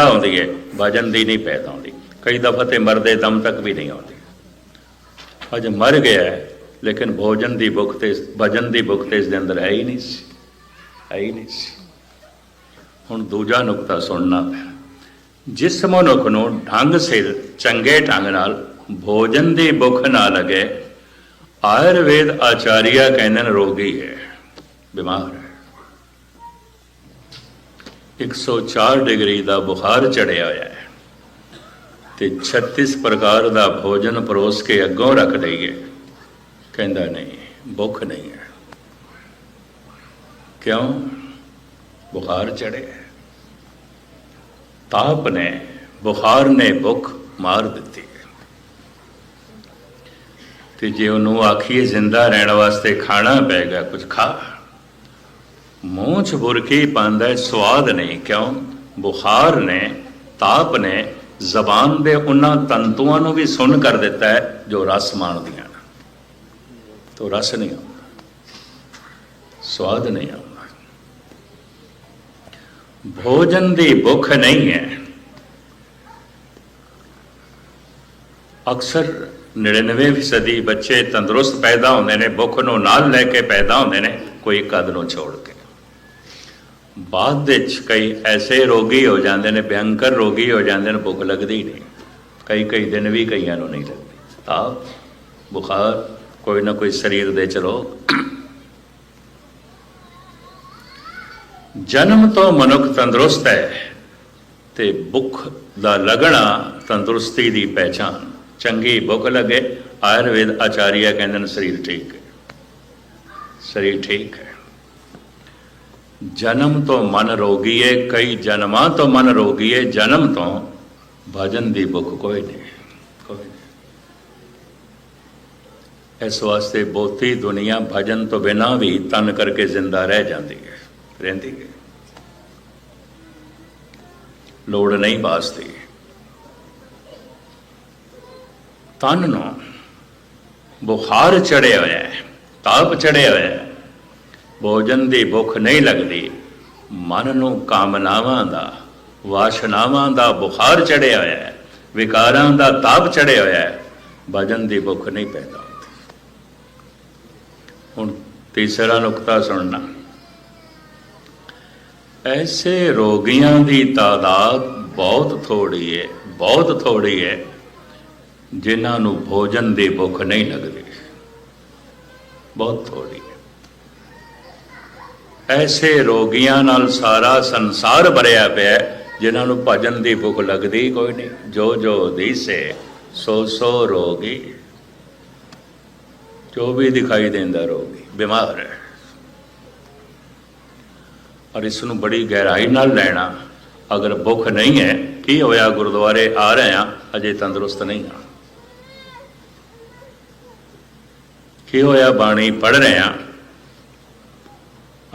ਪੈਦਾ ਹੁੰਦੀ ਹੈ ਭਜਨ ਦੀ ਨਹੀਂ ਪੈਦਾ ਹੁੰਦੀ। ਕਈ ਦਫਾ ਤੇ ਮਰਦੇ ਦਮ ਤੱਕ ਵੀ ਨਹੀਂ ਆਉਂਦੀ। ਅੱਜ ਮਰ ਗਿਆ ਹੈ, ਲੇਕਿਨ ਭੋਜਨ ਦੀ ਭੁੱਖ ਤੇ ਭਜਨ ਦੀ ਭੁੱਖ ਤੇ ਇਸ ਦੇ ਅੰਦਰ ਹੈ ਹੀ ਨਹੀਂ ਸੀ ਹੈ ਹੀ ਨਹੀਂ ਸੀ। ਹੁਣ ਦੂਜਾ ਨੁਕਤਾ ਸੁਣਨਾ ਜਿਸ ਮਨੁੱਖ ਨੂੰ ਢੰਗ ਸਿਰ ਚੰਗੇ ਢੰਗ ਨਾਲ ਭੋਜਨ ਦੀ ਭੁੱਖ ਨਾ ਲਗੇ ਆਯੁਰਵੇਦ ਆਚਾਰੀਆ ਕਹਿੰਦੇ ਨੇ ਰੋਗੀ ਹੈ ਬਿਮਾਰ 104 ਡਿਗਰੀ ਦਾ ਬੁਖਾਰ ਚੜਿਆ ਹੋਇਆ ਹੈ ਤੇ 36 ਪ੍ਰਕਾਰ ਦਾ ਭੋਜਨ ਪਰੋਸ ਕੇ ਅੱਗੋਂ ਰੱਖ ਲਈਏ ਕਹਿੰਦਾ ਨਹੀਂ, ਭੁੱਖ ਨਹੀਂ ਹੈ। ਕਿਉਂ? ਬੁਖਾਰ ਚੜਿਆ ਹੈ। ਤਾਪ ਨੇ ਬੁਖਾਰ ਨੇ ਭੁੱਖ ਮਾਰ ਦਿੱਤੀ ਤੇ ਜੇ ਉਹਨੂੰ ਆਖੀਏ ਜ਼ਿੰਦਾ ਰਹਿਣ ਵਾਸਤੇ ਖਾਣਾ ਪਏਗਾ ਕੁਝ ਖਾ। ਮੂੰਹ ਚ ਬੁਰਕੀ ਪਾਉਂਦਾ ਹੈ, ਸਵਾਦ ਨਹੀਂ ਕਿਉਂ? ਬੁਖਾਰ ਨੇ ਤਾਪ ਨੇ ਜ਼ਬਾਨ ਦੇ ਉਹਨਾਂ ਤੰਤੂਆਂ ਨੂੰ ਵੀ ਸੁੰਨ ਕਰ ਦਿੱਤਾ ਹੈ ਜੋ ਰਸ ਮਾਣਦੀਆਂ ਨੇ। ਤੋ ਰਸ ਨਹੀਂ ਆਉਂਦਾ ਸਵਾਦ ਨਹੀਂ ਆਉਂਦਾ। ਭੋਜਨ ਦੀ ਭੁੱਖ ਨਹੀਂ ਹੈ। ਅਕਸਰ 99% ਫੀਸਦੀ ਬੱਚੇ ਤੰਦਰੁਸਤ ਪੈਦਾ ਹੁੰਦੇ ਨੇ ਭੁੱਖ ਨੂੰ ਨਾਲ ਲੈ ਕੇ ਪੈਦਾ ਹੁੰਦੇ ਨੇ ਕੋਈ ਕਦ ਨੂੰ ਛੋੜ ਕੇ। ਬਾਅਦ ਵਿੱਚ ਕਈ ਐਸੇ ਰੋਗੀ ਹੋ ਜਾਂਦੇ ਨੇ, ਭਿਅੰਕਰ ਰੋਗੀ ਹੋ ਜਾਂਦੇ ਨੇ, ਭੁੱਖ ਲੱਗਦੀ ਹੀ ਨਹੀਂ। ਕਈ ਕਈ ਦਿਨ ਵੀ ਕਈਆਂ ਨੂੰ ਨਹੀਂ ਲੱਗਦੀ। ਆ ਬੁਖਾਰ ਕੋਈ ਨਾ ਕੋਈ ਸਰੀਰ ਦੇ ਚਲੋ ਜਨਮ ਤੋਂ ਮਨੁੱਖ ਤੰਦਰੁਸਤ ਹੈ ਤੇ ਭੁੱਖ ਦਾ ਲੱਗਣਾ ਤੰਦਰੁਸਤੀ ਦੀ ਪਹਿਚਾਨ ਚੰਗੀ ਭੁੱਖ ਲੱਗੇ, ਆਯੁਰਵੇਦ ਆਚਾਰੀਆ ਕਹਿੰਦੇ ਨੇ ਸਰੀਰ ਠੀਕ ਹੈ। ਸਰੀਰ ਠੀਕ ਹੈ। ਜਨਮ ਤੋਂ ਮਨ ਰੋਗੀ ਹੈ ਕਈ ਜਨਮਾਂ ਤੋਂ ਮਨ ਰੋਗੀ ਹੈ ਜਨਮ ਤੋਂ ਭਜਨ ਦੀ ਭੁੱਖ ਕੋਈ ਨਹੀਂ ਕੋਈ ਨਹੀਂ। ਇਸ ਵਾਸਤੇ ਬਹੁਤੀ ਦੁਨੀਆ ਭਜਨ ਤੋਂ ਬਿਨਾਂ ਵੀ ਤਨ ਕਰਕੇ ਜ਼ਿੰਦਾ ਰਹਿ ਜਾਂਦੀ ਹੈ ਰਹਿੰਦੀ ਹੈ ਲੋੜ ਨਹੀਂ ਵਾਸਤੇ। ਤਨ ਨੂੰ ਬੁਖਾਰ ਚੜਿਆ ਹੋਇਆ ਹੈ ਤਾਪ ਚੜਿਆ ਹੋਇਆ ਹੈ ਭੋਜਨ ਦੀ ਭੁੱਖ ਨਹੀਂ ਲੱਗਦੀ। ਮਨ ਨੂੰ ਕਾਮਨਾਵਾਂ ਦਾ, ਵਾਸ਼ਨਾਵਾਂ ਦਾ ਬੁਖਾਰ ਚੜਿਆ ਹੋਇਆ ਹੈ, ਵਿਕਾਰਾਂ ਦਾ ਤਾਪ ਚੜਿਆ ਹੋਇਆ ਹੈ, ਭਜਨ ਦੀ ਭੁੱਖ ਨਹੀਂ ਪੈਦਾ ਹੁੰਦੀ ਹੁਣ ਤੀਸਰਾ ਨੁਕਤਾ ਸੁਣਨਾ। ਐਸੇ ਰੋਗੀਆਂ ਦੀ ਤਾਦਾਦ ਬਹੁਤ ਥੋੜੀ ਹੈ, ਬਹੁਤ ਥੋੜੀ ਹੈ, ਜਿਨ੍ਹਾਂ ਨੂੰ ਭੋਜਨ ਦੀ ਭੁੱਖ ਨਹੀਂ ਲੱਗਦੀ। ਬਹੁਤ ਥੋੜੀ ਐਸੇ ਰੋਗੀਆਂ ਨਾਲ ਸਾਰਾ ਸੰਸਾਰ ਭਰਿਆ ਪਿਆ ਹੈ, ਜਿਨ੍ਹਾਂ ਨੂੰ ਭਜਨ ਦੀ ਭੁੱਖ ਲੱਗਦੀ ਕੋਈ ਨਹੀਂ। ਜੋ ਜੋ ਦਿਸੇ ਸੋ ਸੋ ਰੋਗੀ। ਜੋ ਵੀ ਦਿਖਾਈ ਦਿੰਦਾ ਰੋਗੀ ਬਿਮਾਰ ਹੈ। ਔਰ ਇਸ ਨੂੰ ਬੜੀ ਗਹਿਰਾਈ ਨਾਲ ਲੈਣਾ ਅਗਰ ਭੁੱਖ ਨਹੀਂ ਹੈ ਕੀ ਹੋਇਆ ਗੁਰਦੁਆਰੇ ਆ ਰਹੇ ਆ ਅਜੇ ਤੰਦਰੁਸਤ ਨਹੀਂ ਆ ਕੀ ਹੋਇਆ ਬਾਣੀ ਪੜ ਰਹੇ ਆ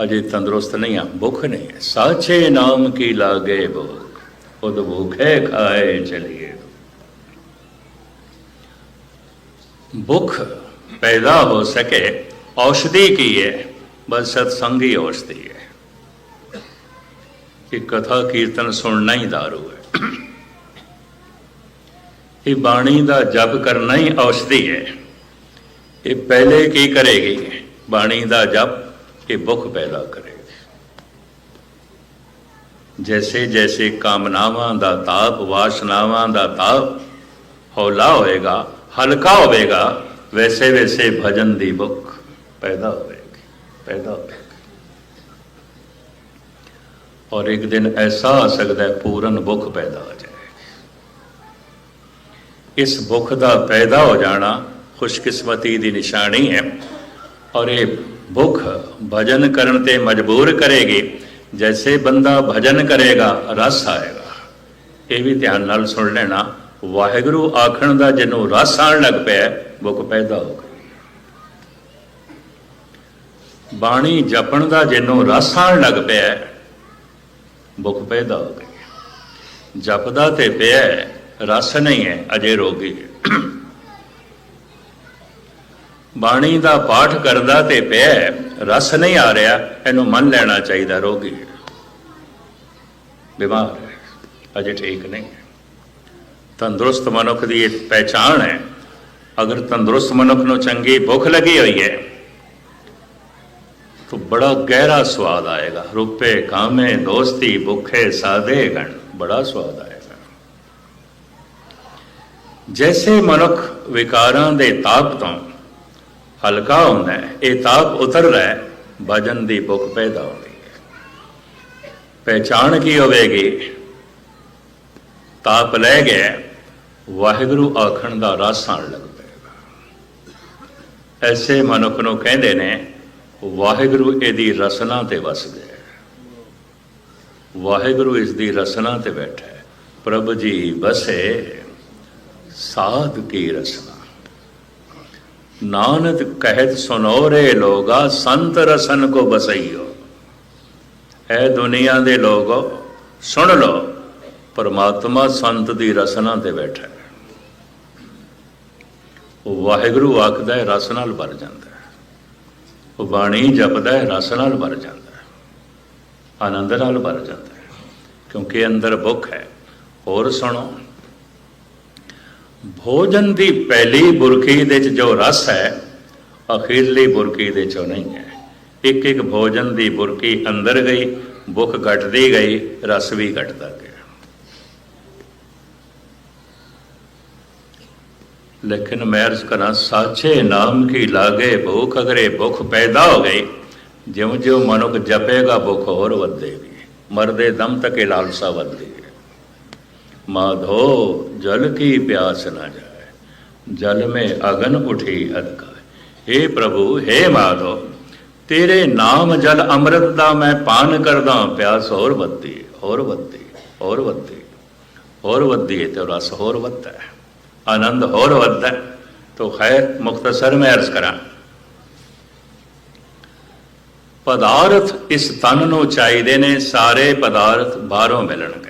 ਅਜੇ ਤੰਦਰੁਸਤ ਨਹੀਂ ਆ, ਭੁੱਖ ਨਹੀਂ ਹੈ ਸਾਚੇ ਨਾਮ ਕੀ ਲਾਗੇ ਭੁੱਖ? ਉਦ ਭੁੱਖੇ ਖਾਏ ਚਲੀਏ ਭੁੱਖ। ਪੈਦਾ ਹੋ ਸਕੇ, ਔਸ਼ਧੀ ਕੀ ਹੈ? ਬਸ ਸਤਸੰਗੀ ਔਸ਼ਧੀ ਹੈ। ਕਿ ਕਥਾ ਕੀਰਤਨ ਸੁਣਨਾ ਹੀ ਦਾਰੂ ਹੈ। ਇਹ ਬਾਣੀ ਦਾ ਜਪ ਕਰਨਾ ਹੀ ਔਸ਼ਧੀ ਹੈ। ਇਹ ਪਹਿਲੇ ਕੀ ਕਰੇਗੀ? ਬਾਣੀ ਦਾ ਜਪ ਇਹ ਭੁੱਖ ਪੈਦਾ ਕਰੇਗੀ ਜੈਸੇ ਜੈਸੇ ਕਾਮਨਾਵਾਂ ਦਾ ਤਾਪ, ਵਾਸ਼ਨਾਵਾਂ ਦਾ ਤਾਪ ਹੌਲਾ ਹੋਏਗਾ, ਹਲਕਾ ਹੋਵੇਗਾ, ਵੈਸੇ ਵੈਸੇ ਭਜਨ ਦੀ ਭੁੱਖ ਪੈਦਾ ਹੋਵੇਗੀ ਪੈਦਾ ਹੋਵੇਗੀ। ਔਰ ਇੱਕ ਦਿਨ ਐਸਾ ਆ ਸਕਦਾ ਹੈ ਪੂਰਨ ਭੁੱਖ ਪੈਦਾ ਹੋ ਜਾਏਗੀ ਇਸ ਭੁੱਖ ਦਾ ਪੈਦਾ ਹੋ ਜਾਣਾ ਖੁਸ਼ਕਿਸਮਤੀ ਦੀ ਨਿਸ਼ਾਨੀ ਹੈ। ਔਰ ਇਹ ਭੁੱਖ ਭਜਨ ਕਰਨ ਤੇ ਮਜਬੂਰ ਕਰੇਗੀ, ਜੈਸੇ ਬੰਦਾ ਭਜਨ ਕਰੇਗਾ, ਰਸ ਆਏਗਾ। ਇਹ ਵੀ ਧਿਆਨ ਨਾਲ ਸੁਣ ਲੈਣਾ। ਵਾਹਿਗੁਰੂ ਆਖਣ ਦਾ ਜਿਹਨੂੰ ਰਸ ਆਣ ਲੱਗ ਪਿਆ, ਭੁੱਖ ਪੈਦਾ ਹੋ ਗਈ। ਬਾਣੀ ਜਪਣ ਦਾ ਜਿਹਨੂੰ ਰਸ ਆਣ ਲੱਗ ਪਿਆ, ਭੁੱਖ ਪੈਦਾ ਹੋ ਗਈ। ਜਪਦਾ ਤੇ ਪਿਆ, ਰਸ ਨਹੀਂ ਹੈ, ਅਜੇ ਰੋਗੀ ਹੈ। ਬਾਣੀ ਦਾ ਪਾਠ ਕਰਦਾ ਤੇ ਪਿਆ ਰਸ ਨਹੀਂ ਆ ਰਿਹਾ, ਇਹਨੂੰ ਮੰਨ ਲੈਣਾ ਚਾਹੀਦਾ ਰੋਗੀ। ਬਿਮਾਰ ਹੈ, ਅਜੇ ਠੀਕ ਨਹੀਂ ਤੰਦਰੁਸਤ ਮਨੁੱਖ ਦੀ ਇਹ ਪਛਾਣ ਹੈ, ਅਗਰ ਤੰਦਰੁਸਤ ਮਨੁੱਖ ਨੂੰ ਚੰਗੀ ਭੁੱਖ ਲੱਗੀ ਹੋਈ ਹੈ, ਤਾਂ ਬੜਾ ਗਹਿਰਾ ਸਵਾਦ ਆਏਗਾ। ਰੂਪੇ ਕਾਮੇ ਦੋਸਤੀ ਭੁੱਖੇ ਸਾਦੇ ਗਣ, ਬੜਾ ਸਵਾਦ ਆਏਗਾ। ਜੈਸੇ ਮਨੁੱਖ ਵਿਕਾਰਾਂ ਦੇ ਤਾਪ ਤੋਂ ਹਲਕਾ ਹੁੰਦਾ ਹੈ, ਇਹ ਤਾਪ ਉਤਰਦਾ ਹੈ, ਭਜਨ ਦੀ ਭੁੱਖ ਪੈਦਾ ਹੁੰਦੀ ਹੈ। ਪਹਿਚਾਣ ਕੀ ਹੋਵੇਗੀ? ਤਾਪ ਲੈ ਗਿਆ ਵਾਹਿਗੁਰੂ ਆਖਣ ਦਾ ਰਸ ਆਣ ਲੱਗ ਪਏਗਾ। ਐਸੇ ਮਨੁੱਖ ਨੂੰ ਕਹਿੰਦੇ ਨੇ, ਵਾਹਿਗੁਰੂ ਇਹਦੀ ਰਸਨਾ ਤੇ ਵਸ ਗਿਆ ਵਾਹਿਗੁਰੂ ਇਸ ਦੀ ਰਸਨਾ ਤੇ ਬੈਠਾ ਹੈ। ਪ੍ਰਭ ਜੀ ਵਸੇ, ਸਾਧ ਕੀ ਰਸਨਾ? ਨਾਨਕ ਕਹਿਤ ਸੁਨੋਰੇ ਲੋਗਾ, ਸੰਤ ਰਸਨ ਕੋ ਬਸਈਓ। ਹੈ ਦੁਨੀਆ ਦੇ ਲੋਗੋ, ਸੁਣ ਲਓ, ਪਰਮਾਤਮਾ ਸੰਤ ਦੀ ਰਸਨਾ ਤੇ ਬੈਠਾ ਹੈ। ਉਹ ਵਾਹਿਗੁਰੂ ਆਖਦਾ ਹੈ, ਰਸ ਨਾਲ ਭਰ ਜਾਂਦਾ ਹੈ। ਉਹ ਬਾਣੀ ਜਪਦਾ ਹੈ, ਰਸ ਨਾਲ ਭਰ ਜਾਂਦਾ ਹੈ। ਆਨੰਦ ਨਾਲ ਭਰ ਜਾਂਦਾ ਹੈ। ਕਿਉਂਕਿ ਅੰਦਰ ਭੁੱਖ ਹੈ। ਹੋਰ ਸੁਣੋ। ਭੋਜਨ ਦੀ ਪਹਿਲੀ ਬੁਰਕੀ ਦੇ ਚ ਜੋ ਰਸ ਹੈ, ਅਖੀਰਲੀ ਬੁਰਕੀ ਦੇ ਚੋਂ ਨਹੀਂ ਹੈ। ਇੱਕ ਇੱਕ ਭੋਜਨ ਦੀ ਬੁਰਕੀ ਅੰਦਰ ਗਈ, ਭੁੱਖ ਘਟਦੀ ਗਈ, ਰਸ ਵੀ ਘਟਦਾ ਗਿਆ। ਲੇਕਿਨ ਮੈਂ ਅਰਜ਼ ਕਰਾਂ, ਸਾਚੇ ਨਾਮ ਕੀ ਲਾਗੇ ਭੁੱਖ, ਅਗਰੇ ਭੁੱਖ ਪੈਦਾ ਹੋ ਗਈ ਜਿਉਂ ਜਿਉਂ ਮਨੁੱਖ ਜਪੇਗਾ, ਭੁੱਖ ਹੋਰ ਵਧੇਗੀ। ਮਰਦੇ ਦਮ ਤੱਕ ਇਹ ਲਾਲਸਾ ਵਧਦੀ। माधो जल की प्यास न जाए जल में अगन उठी अधका हे प्रभु हे माधो तेरे नाम जल ਅੰਮ੍ਰਿਤ ਦਾ ਮੈਂ ਪਾਨ ਕਰਦਾ ਪਿਆਸ ਹੋਰ ਵੱਧਦੀ ਹੋਰ ਵੱਧਦੀ ਹੋਰ ਵੱਧਦੀ ਹੋਰ ਵੱਧਦੀ ਹੈ ਤੇ ਰਸ ਹੋਰ ਵੱਧਦਾ ਹੈ ਆਨੰਦ ਹੋਰ ਵੱਧਦਾ ਹੈ ਤੋ ਖੈਰ ਮੁਖਤਸਰ ਮੈਂ ਅਰਜ਼ ਕਰਾਂ ਪਦਾਰਥ ਇਸ ਤਨ ਨੂੰ ਚਾਹੀਦੇ ਨੇ ਸਾਰੇ ਪਦਾਰਥ ਬਾਹਰੋਂ ਮਿਲਣਗੇ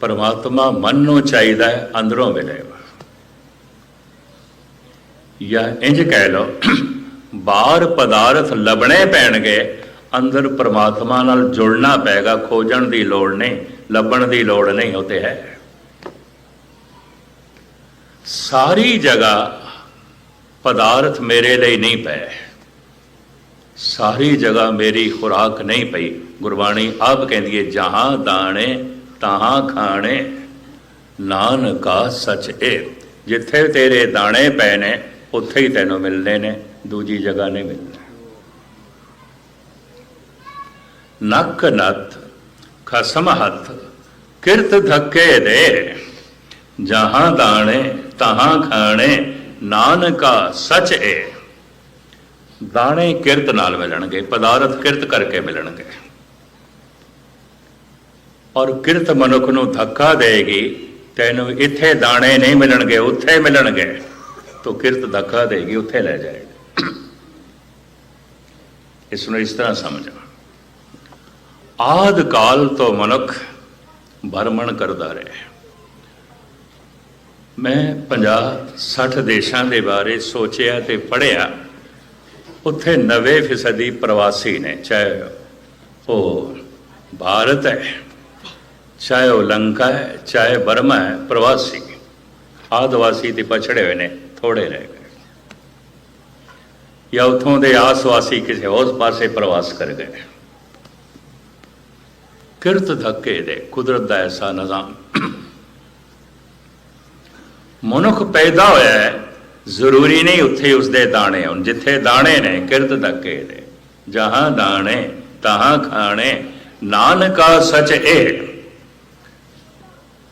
ਪਰਮਾਤਮਾ ਮਨ ਨੂੰ ਚਾਹੀਦਾ ਹੈ, ਅੰਦਰੋਂ ਮਿਲੇਗਾ ਜਾਂ ਇੰਜ ਕਹਿ ਲਓ, ਬਾਹਰ ਪਦਾਰਥ ਲੱਭਣੇ ਪੈਣਗੇ, ਅੰਦਰ ਪਰਮਾਤਮਾ ਨਾਲ ਜੁੜਨਾ ਪਏਗਾ ਖੋਜਣ ਦੀ ਲੋੜ ਨਹੀਂ, ਲੱਭਣ ਦੀ ਲੋੜ ਨਹੀਂ, ਉਹ ਤੇ ਹੈ। ਸਾਰੀ ਜਗ੍ਹਾ ਪਦਾਰਥ ਮੇਰੇ ਲਈ ਨਹੀਂ ਪਏ। ਸਾਰੀ ਜਗ੍ਹਾ ਮੇਰੀ ਖੁਰਾਕ ਨਹੀਂ ਪਈ। ਗੁਰਬਾਣੀ ਆਪ ਕਹਿੰਦੀ ਹੈ, ਜਹਾਂ ਦਾਣੇ ਤਾਹਾਂ ਖਾਣੇ। ਨਾਨਕਾ ਸਚ ਏ। ਜਿੱਥੇ ਤੇਰੇ ਦਾਣੇ ਪਏ ਨੇ, ਉੱਥੇ ਹੀ ਤੈਨੂੰ ਮਿਲਦੇ ਨੇ। ਦੂਜੀ ਜਗ੍ਹਾ ਨਹੀਂ ਮਿਲਦੇ। ਨੱਕ ਨੱਥ, ਖਸਮ ਹੱਥ, ਕਿਰਤ ਧੱਕੇ ਦੇ। ਜਹਾਂ ਦਾਣੇ, ਤਹਾਂ ਖਾਣੇ, ਨਾਨਕਾ ਸਚ ਏ। ਦਾਣੇ ਕਿਰਤ ਨਾਲ ਮਿਲਣਗੇ, ਪਦਾਰਥ ਕਿਰਤ ਕਰਕੇ ਮਿਲਣਗੇ। ਔਰ ਕਿਰਤ ਮਨੁੱਖ ਨੂੰ ਧੱਕਾ ਦੇਗੀ, ਤੈਨੂੰ ਇੱਥੇ ਦਾਣੇ ਨਹੀਂ ਮਿਲਣਗੇ, ਉੱਥੇ ਮਿਲਣਗੇ। ਤੋ ਕਿਰਤ ਧੱਕਾ ਦੇਗੀ, ਉੱਥੇ ਲੈ ਜਾਏਗੀ। ਇਸ ਨੂੰ ਇਸ ਤਰ੍ਹਾਂ ਸਮਝੋ ਆਦ ਕਾਲ ਤੋਂ ਮਨੁੱਖ ਭਰਮਣ ਕਰਦਾ ਰਿਹਾ ਮੈਂ 50 60 ਦੇਸ਼ਾਂ ਦੇ ਬਾਰੇ ਸੋਚਿਆ ਤੇ ਪੜ੍ਹਿਆ। ਉੱਥੇ 90% ਪ੍ਰਵਾਸੀ ਨੇ, ਚਾਹੇ ਉਹ ਭਾਰਤ ਹੈ। ਚਾਹੇ ਉਹ ਲੰਕਾ ਹੈ, ਚਾਹੇ ਬਰਮਾ ਹੈ, ਪ੍ਰਵਾਸੀ ਆਦਿਵਾਸੀ ਤੇ ਪਛੜੇ ਹੋਏ ਨੇ ਥੋੜੇ ਰਹਿ ਗਏ। ਜਾਂ ਉਥੋਂ ਦੇ ਆਸਵਾਸੀ ਕਿਸੇ ਹੋਰ ਪਾਸੇ ਪ੍ਰਵਾਸ ਕਰ ਗਏ ਕਿਰਤ ਧੱਕੇ ਦੇ ਕੁਦਰਤ ਦਾ ਐਸਾ ਨਿਜ਼ਾਮ। ਮਨੁੱਖ ਪੈਦਾ ਹੋਇਆ ਹੈ, ਜ਼ਰੂਰੀ ਨਹੀਂ ਉੱਥੇ ਉਸਦੇ ਦਾਣੇ ਹੋਣ, ਜਿੱਥੇ ਦਾਣੇ ਨੇ, ਕਿਰਤ ਧੱਕੇ ਦੇ। ਜਹਾਂ ਦਾਣੇ, ਤਹਾਂ ਖਾਣੇ, ਨਾਨਕਾ ਸਚ ਇਹ।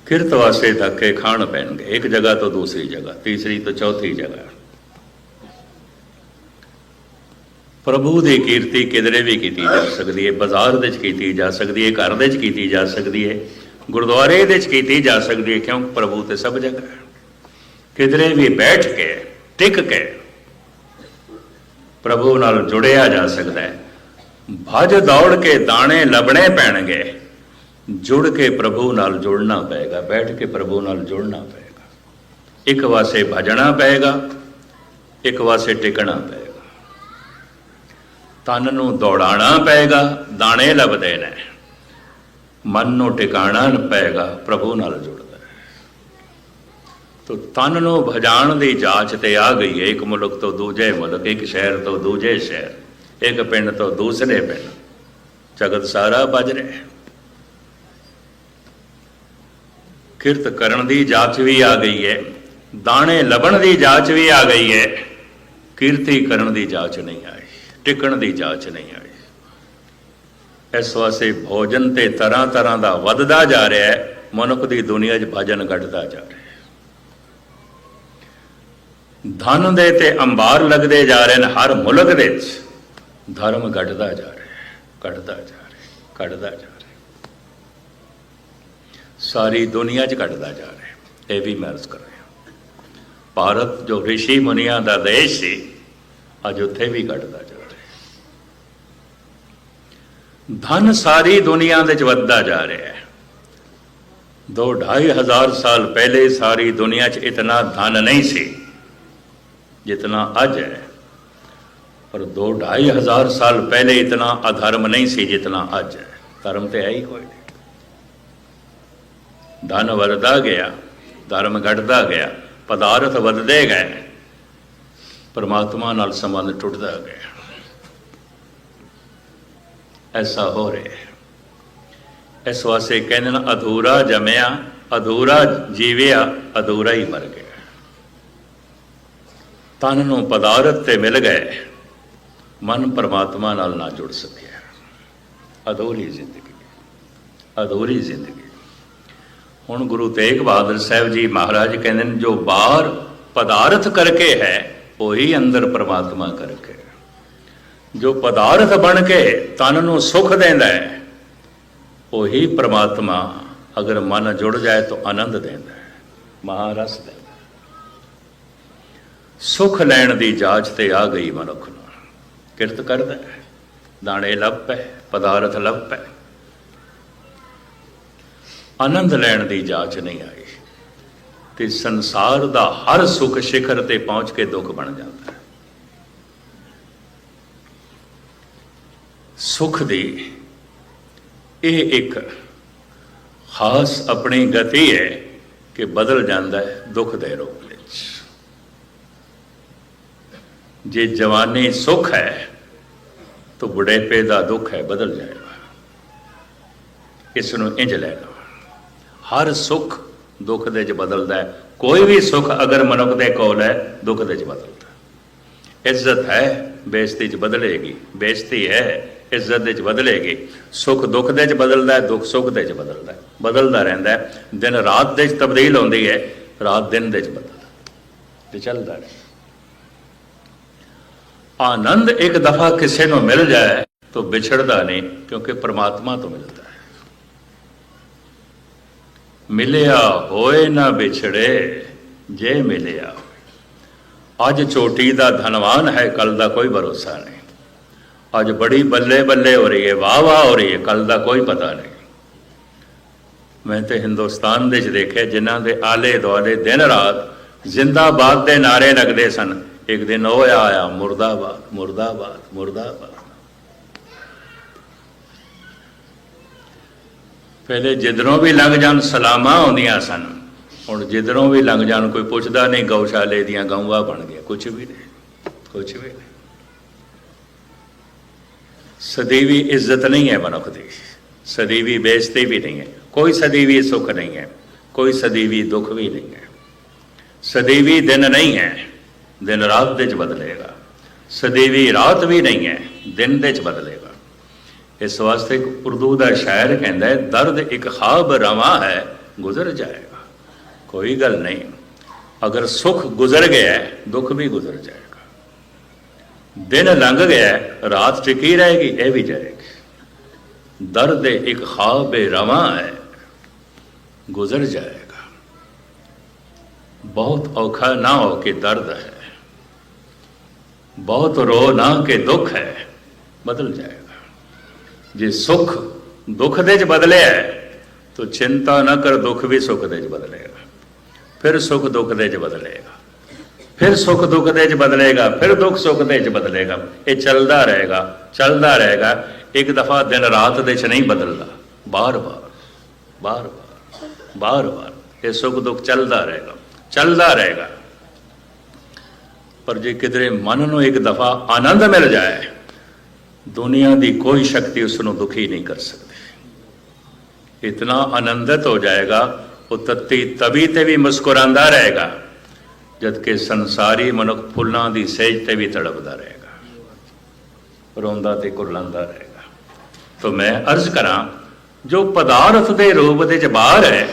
ਕਿਰਤ ਵਾਸਤੇ ਧੱਕੇ ਖਾਣ ਪੈਣਗੇ, ਇੱਕ ਜਗ੍ਹਾ ਤੋਂ ਦੂਸਰੀ ਜਗ੍ਹਾ, ਤੀਸਰੀ ਤੋਂ ਚੌਥੀ ਜਗ੍ਹਾ। ਪ੍ਰਭੂ ਦੀ ਕੀਰਤੀ ਕਿਧਰੇ ਵੀ ਕੀਤੀ ਜਾ ਸਕਦੀ ਹੈ? ਬਾਜ਼ਾਰ ਦੇ ਵਿੱਚ ਕੀਤੀ ਜਾ ਸਕਦੀ ਹੈ? ਘਰ ਦੇ ਵਿੱਚ ਕੀਤੀ ਜਾ ਸਕਦੀ ਹੈ? ਗੁਰਦੁਆਰੇ ਦੇ ਵਿੱਚ ਕੀਤੀ ਜਾ ਸਕਦੀ ਹੈ? ਕਿਉਂ? ਪ੍ਰਭੂ ਤੇ ਸਭ ਜਗ੍ਹਾ ਕਿਧਰੇ ਵੀ ਬੈਠ ਕੇ, ਟਿਕ ਕੇ ਪ੍ਰਭੂ ਨਾਲ ਜੁੜਿਆ ਜਾ ਸਕਦਾ ਹੈ। ਭਜ ਦੌੜ ਕੇ ਦਾਣੇ ਲੱਭਣੇ ਪੈਣਗੇ। ਜੁੜ ਕੇ ਪ੍ਰਭੂ ਨਾਲ ਜੁੜਨਾ ਪਏਗਾ, ਬੈਠ ਕੇ ਪ੍ਰਭੂ ਨਾਲ ਜੁੜਨਾ ਪਏਗਾ। ਇੱਕ ਵਾਸੇ ਭਜਣਾ ਪਏਗਾ, ਇੱਕ ਵਾਸੇ ਟਿਕਣਾ ਪਏਗਾ। ਤਨ ਨੂੰ ਦੌੜਾਣਾ ਪਏਗਾ, ਦਾਣੇ ਲੱਭਦੇ ਨੇ। ਮਨ ਨੂੰ ਟਿਕਾਣਾ ਪਏਗਾ, ਪ੍ਰਭੂ ਨਾਲ ਜੁੜਦਾ ਹੈ। ਤੋ ਤਨ ਨੂੰ ਭਜਾਣ ਦੀ ਜਾਂਚ ਤੇ ਆ ਗਈ ਹੈ, ਇੱਕ ਮੁਲਕ ਤੋਂ ਦੂਜੇ ਮੁਲਕ, ਇੱਕ ਸ਼ਹਿਰ ਤੋਂ ਦੂਜੇ ਸ਼ਹਿਰ, ਇੱਕ ਪਿੰਡ ਤੋਂ ਦੂਸਰੇ ਪਿੰਡ। ਜਗਤ ਸਾਰਾ ਵੱਜ ਰਿਹਾ ਹੈ ਕਿਰਤ ਕਰਨ ਦੀ ਜਾਚ ਵੀ ਆ ਗਈ ਹੈ, ਦਾਣੇ ਲੱਭਣ ਦੀ ਜਾਚ ਵੀ ਆ ਗਈ ਹੈ, ਕੀਰਤੀ ਕਰਨ ਦੀ ਜਾਚ ਨਹੀਂ ਆਈ, ਟਿਕਣ ਦੀ ਜਾਚ ਨਹੀਂ ਆਈ। ਇਸ ਵਾਸਤੇ ਭੋਜਨ ਤੇ ਤਰ੍ਹਾਂ ਤਰ੍ਹਾਂ ਦਾ ਵੱਧਦਾ ਜਾ ਰਿਹਾ ਹੈ, ਮਨੁੱਖ ਦੀ ਦੁਨੀਆ 'ਚ ਭਜਨ ਘਟਦਾ ਜਾ ਰਿਹਾ ਹੈ। ਧਨ ਦੇ ਤੇ ਅੰਬਾਰ ਲੱਗਦੇ ਜਾ ਰਹੇ ਨੇ ਹਰ ਮੁਲਕ ਦੇ ਵਿੱਚ, ਧਰਮ ਘਟਦਾ ਜਾ ਰਿਹਾ ਹੈ, ਘਟਦਾ ਜਾ ਰਿਹਾ ਹੈ, ਘਟਦਾ ਜਾ ਰਿਹਾ ਸਾਰੀ ਦੁਨੀਆ 'ਚ ਘਟਦਾ ਜਾ ਰਿਹਾ ਇਹ ਵੀ ਮੈਂ ਅਰਜ਼ ਕਰ ਰਿਹਾ ਭਾਰਤ ਜੋ ਰਿਸ਼ੀ ਮੁਨੀਆਂ ਦਾ ਦੇਸ਼ ਸੀ, ਅੱਜ ਉੱਥੇ ਵੀ ਘਟਦਾ ਜਾ ਰਿਹਾ ਧਨ ਸਾਰੀ ਦੁਨੀਆ ਦੇ 'ਚ ਵੱਧਦਾ ਜਾ ਰਿਹਾ ਹੈ। ਦੋ ਢਾਈ ਹਜ਼ਾਰ ਸਾਲ ਪਹਿਲੇ ਸਾਰੀ ਦੁਨੀਆ 'ਚ ਇਤਨਾ ਧਨ ਨਹੀਂ ਸੀ, ਜਿਤਨਾ ਅੱਜ ਹੈ। ਪਰ ਦੋ ਢਾਈ ਹਜ਼ਾਰ ਸਾਲ ਪਹਿਲੇ ਇਤਨਾ ਅਧਰਮ ਨਹੀਂ ਸੀ ਜਿਤਨਾ ਅੱਜ ਹੈ। ਧਰਮ ਤੇ ਹੈ ਹੀ ਕੋਈ ਨਹੀਂ। ਧਨ ਵਧਦਾ ਗਿਆ, ਧਰਮ ਘਟਦਾ ਗਿਆ, ਪਦਾਰਥ ਵਧਦੇ ਗਏ, ਪਰਮਾਤਮਾ ਨਾਲ ਸੰਬੰਧ ਟੁੱਟਦਾ ਗਿਆ। ਐਸਾ ਹੋ ਰਿਹਾ ਹੈ। ਇਸ ਵਾਸਤੇ ਕਹਿੰਦੇ ਨੇ, ਅਧੂਰਾ ਜਮਿਆ, ਅਧੂਰਾ ਜੀਵਿਆ, ਅਧੂਰਾ ਹੀ ਮਰ ਗਿਆ। ਤਨ ਨੂੰ ਪਦਾਰਥ ਤੇ ਮਿਲ ਗਏ, ਮਨ ਪਰਮਾਤਮਾ ਨਾਲ ਨਾ ਜੁੜ ਸਕਿਆ। ਅਧੂਰੀ ਜ਼ਿੰਦਗੀ ਅਧੂਰੀ ਜ਼ਿੰਦਗੀ। ਹੁਣ ਗੁਰੂ ਤੇਗ ਬਹਾਦਰ ਸਾਹਿਬ ਜੀ ਮਹਾਰਾਜ ਕਹਿੰਦੇ ਨੇ, ਜੋ ਬਾਹਰ ਪਦਾਰਥ ਕਰਕੇ ਹੈ, ਉਹੀ ਅੰਦਰ ਪਰਮਾਤਮਾ ਕਰਕੇ। ਜੋ ਪਦਾਰਥ ਬਣ ਕੇ ਤਨ ਨੂੰ ਸੁਖ ਦਿੰਦਾ ਹੈ, ਉਹੀ ਪ੍ਰਮਾਤਮਾ ਅਗਰ ਮਨ ਜੁੜ ਜਾਏ ਤਾਂ ਆਨੰਦ ਦਿੰਦਾ ਹੈ, ਮਹਾਰਸ ਦਿੰਦਾ ਹੈ। ਸੁਖ ਲੈਣ ਦੀ ਜਾਚ ਤੇ ਆ ਗਈ ਮਨੁੱਖ ਨੂੰ। ਕਿਰਤ ਕਰਦਾ ਦਾਣੇ ਲੱਭ ਪੈ, ਪਦਾਰਥ ਲੱਭ ਪੈ। ਆਨੰਦ ਲੈਣ ਦੀ ਜਾਚ ਨਹੀਂ ਆਈ। ਤੇ ਸੰਸਾਰ ਦਾ ਹਰ ਸੁਖ ਸਿਖਰ ਤੇ ਪਹੁੰਚ ਕੇ ਦੁੱਖ ਬਣ ਜਾਂਦਾ ਹੈ। ਸੁਖ ਦੀ ਇਹ ਇੱਕ ਖਾਸ ਆਪਣੀ ਗਤੀ ਹੈ ਕਿ ਬਦਲ ਜਾਂਦਾ ਹੈ ਦੁੱਖ ਦੇ ਰੂਪ ਵਿੱਚ। ਜੇ ਜਵਾਨੀ ਸੁਖ ਹੈ, ਤਾਂ ਬੁਢੇਪੇ ਦਾ ਦੁੱਖ ਹੈ ਬਦਲ ਜਾਏਗਾ। ਇਸ ਨੂੰ ਇੰਜ ਲੈ ਲਓ। ਹਰ ਸੁੱਖ ਦੁੱਖ ਦੇ ਚ ਬਦਲਦਾ ਹੈ। ਕੋਈ ਵੀ ਸੁੱਖ ਅਗਰ ਮਨੁੱਖ ਦੇ ਕੋਲ ਹੈ, ਦੁੱਖ ਦੇ ਚ ਬਦਲਦਾ ਇੱਜ਼ਤ ਹੈ, ਬੇਇੱਜ਼ਤੀ ਚ ਬਦਲੇਗੀ। ਬੇਇੱਜ਼ਤੀ ਹੈ, ਇੱਜ਼ਤ ਦੇ ਚ ਬਦਲੇਗੀ। ਸੁੱਖ ਦੁੱਖ ਦੇ ਚ ਬਦਲਦਾ ਹੈ, ਦੁੱਖ ਸੁੱਖ ਦੇ ਚ ਬਦਲਦਾ ਹੈ। ਬਦਲਦਾ ਰਹਿੰਦਾ ਹੈ। ਦਿਨ ਰਾਤ ਦੇ ਚ ਤਬਦੀਲ ਹੁੰਦੀ ਹੈ, ਰਾਤ ਦਿਨ ਦੇ ਚ ਬਦਲਦਾ ਤੇ ਚੱਲਦਾ ਰਹਿੰਦਾ ਆਨੰਦ ਇੱਕ ਦਫਾ ਕਿਸੇ ਨੂੰ ਮਿਲ ਜਾਏ, ਤਾਂ ਵਿਛੜਦਾ ਨਹੀਂ, ਕਿਉਂਕਿ ਪ੍ਰਮਾਤਮਾ ਤੋਂ ਮਿਲਦਾ ਮਿਲਿਆ ਹੋਏ ਨਾ ਵਿਛੜੇ, ਜੇ ਮਿਲਿਆ। ਅੱਜ ਚੋਟੀ ਦਾ ਧਨਵਾਨ ਹੈ, ਕੱਲ ਦਾ ਕੋਈ ਭਰੋਸਾ ਨਹੀਂ। ਅੱਜ ਬੜੀ ਬੱਲੇ ਬੱਲੇ ਹੋ ਰਹੀ ਹੈ, ਵਾਹ ਵਾਹ ਹੋ ਰਹੀ ਹੈ, ਕੱਲ ਦਾ ਕੋਈ ਪਤਾ ਨਹੀਂ। ਮੈਂ ਤੇ ਹਿੰਦੁਸਤਾਨ ਦੇ ਚ ਦੇਖਿਆ, ਜਿਨ੍ਹਾਂ ਦੇ ਆਲੇ ਦੁਆਲੇ ਦਿਨ ਰਾਤ ਜ਼ਿੰਦਾਬਾਦ ਦੇ ਨਾਰੇ ਲੱਗਦੇ ਸਨ। ਇੱਕ ਦਿਨ ਉਹ ਆਇਆ, ਮੁਰਦਾਬਾਦ ਮੁਰਦਾਬਾਦ ਮੁਰਦਾਬਾਦ। ਪਹਿਲੇ ਜਿੱਧਰੋਂ ਵੀ ਲੰਘ ਜਾਣ, ਸਲਾਮਾਂ ਆਉਂਦੀਆਂ ਸਨ। ਹੁਣ ਜਿੱਧਰੋਂ ਵੀ ਲੰਘ ਜਾਣ, ਕੋਈ ਪੁੱਛਦਾ ਨਹੀਂ, ਗਊਸ਼ਾਲੇ ਦੀਆਂ ਗਊਆਂ ਬਣ ਗਿਆ ਕੁਝ ਵੀ ਨਹੀਂ ਕੁਝ ਵੀ ਨਹੀਂ। ਸਦੀਵੀ ਇੱਜ਼ਤ ਨਹੀਂ ਹੈ ਮਨੁੱਖ ਦੀ। ਸਦੀਵੀ ਬੇਇੱਜ਼ਤੀ ਵੀ ਨਹੀਂ ਹੈ। ਕੋਈ ਸਦੀਵੀ ਸੁੱਖ ਨਹੀਂ ਹੈ। ਕੋਈ ਸਦੀਵੀ ਦੁੱਖ ਵੀ ਨਹੀਂ ਹੈ। ਸਦੀਵੀ ਦਿਨ ਨਹੀਂ ਹੈ। ਦਿਨ ਰਾਤ ਦੇ ਚ ਬਦਲੇਗਾ। ਸਦੀਵੀ ਰਾਤ ਵੀ ਨਹੀਂ ਹੈ। ਦਿਨ ਦੇ ਚ ਬਦਲੇਗਾ। ਇਸ ਵਾਸਤੇ ਇੱਕ ਉਰਦੂ ਦਾ ਸ਼ਾਇਰ ਕਹਿੰਦਾ ਹੈ, ਦਰਦ ਇੱਕ ਖਾਬ ਰਵਾ ਹੈ, ਗੁਜ਼ਰ ਜਾਏਗਾ। ਕੋਈ ਗੱਲ ਨਹੀਂ। ਅਗਰ ਸੁਖ ਗੁਜ਼ਰ ਗਿਆ ਦੁੱਖ ਵੀ ਗੁਜ਼ਰ ਜਾਏਗਾ। ਦਿਨ ਲੰਘ ਗਿਆ ਰਾਤ ਟਿਕੀ ਰਹੇਗੀ, ਇਹ ਵੀ ਜਾਏਗੀ। ਦਰਦ ਇੱਕ ਖਾਬ ਰਵਾ ਹੈ, ਗੁਜ਼ਰ ਜਾਏਗਾ। ਬਹੁਤ ਔਖਾ ਨਾ ਹੋ ਕੇ ਦਰਦ ਹੈ। ਬਹੁਤ ਰੋ ਨਾ ਕਿ ਦੁੱਖ ਹੈ, ਬਦਲ ਜਾਏਗਾ। ਜੇ ਸੁਖ ਦੁੱਖ ਦੇ ਚ ਬਦਲਿਆ ਤਾਂ ਚਿੰਤਾ ਨਾ ਕਰ, ਦੁੱਖ ਵੀ ਸੁਖ ਦੇ ਚ ਬਦਲੇਗਾ। ਫਿਰ ਸੁਖ ਦੁੱਖ ਦੇ ਚ ਬਦਲੇਗਾ। ਫਿਰ ਸੁਖ ਦੁੱਖ ਦੇ ਚ ਬਦਲੇਗਾ, ਫਿਰ ਦੁੱਖ ਸੁਖ ਦੇ ਚ ਬਦਲੇਗਾ। ਇਹ ਚੱਲਦਾ ਰਹੇਗਾ ਚੱਲਦਾ ਰਹੇਗਾ। ਇੱਕ ਦਫਾ ਦਿਨ ਰਾਤ ਦੇ ਚ ਨਹੀਂ ਬਦਲਦਾ। ਬਾਰ-ਬਾਰ ਬਾਰ ਬਾਰ ਬਾਰ ਬਾਰ ਇਹ ਸੁੱਖ ਦੁੱਖ ਚੱਲਦਾ ਰਹੇਗਾ ਚੱਲਦਾ ਰਹੇਗਾ। ਪਰ ਜੇ ਕਿਧਰੇ ਮਨ ਨੂੰ ਇੱਕ ਦਫਾ ਆਨੰਦ ਮਿਲ ਜਾਏ ਦੁਨੀਆ ਦੀ ਕੋਈ ਸ਼ਕਤੀ ਉਸ ਨੂੰ ਦੁਖੀ ਨਹੀਂ ਕਰ ਸਕਦੀ। ਇਤਨਾ ਆਨੰਦਿਤ ਹੋ ਜਾਏਗਾ, ਉਹ ਤੱਤੀ ਤਵੀ ਤੇ ਵੀ ਮੁਸਕਰਾਉਂਦਾ ਰਹੇਗਾ ਜਦ ਕਿ ਸੰਸਾਰੀ ਮਨੁੱਖ ਫੁੱਲਾਂ ਦੀ ਸੇਜ ਤੇ ਵੀ ਤੜਪਦਾ ਰਹੇਗਾ, ਰੋਂਦਾ ਤੇ ਕੁਰਲਾਉਂਦਾ ਰਹੇਗਾ। ਤਾਂ ਮੈਂ ਅਰਜ਼ ਕਰਾਂ, ਜੋ ਪਦਾਰਥ ਦੇ ਰੂਪ ਦੇ ਚ ਬਾਹਰ ਹੈ,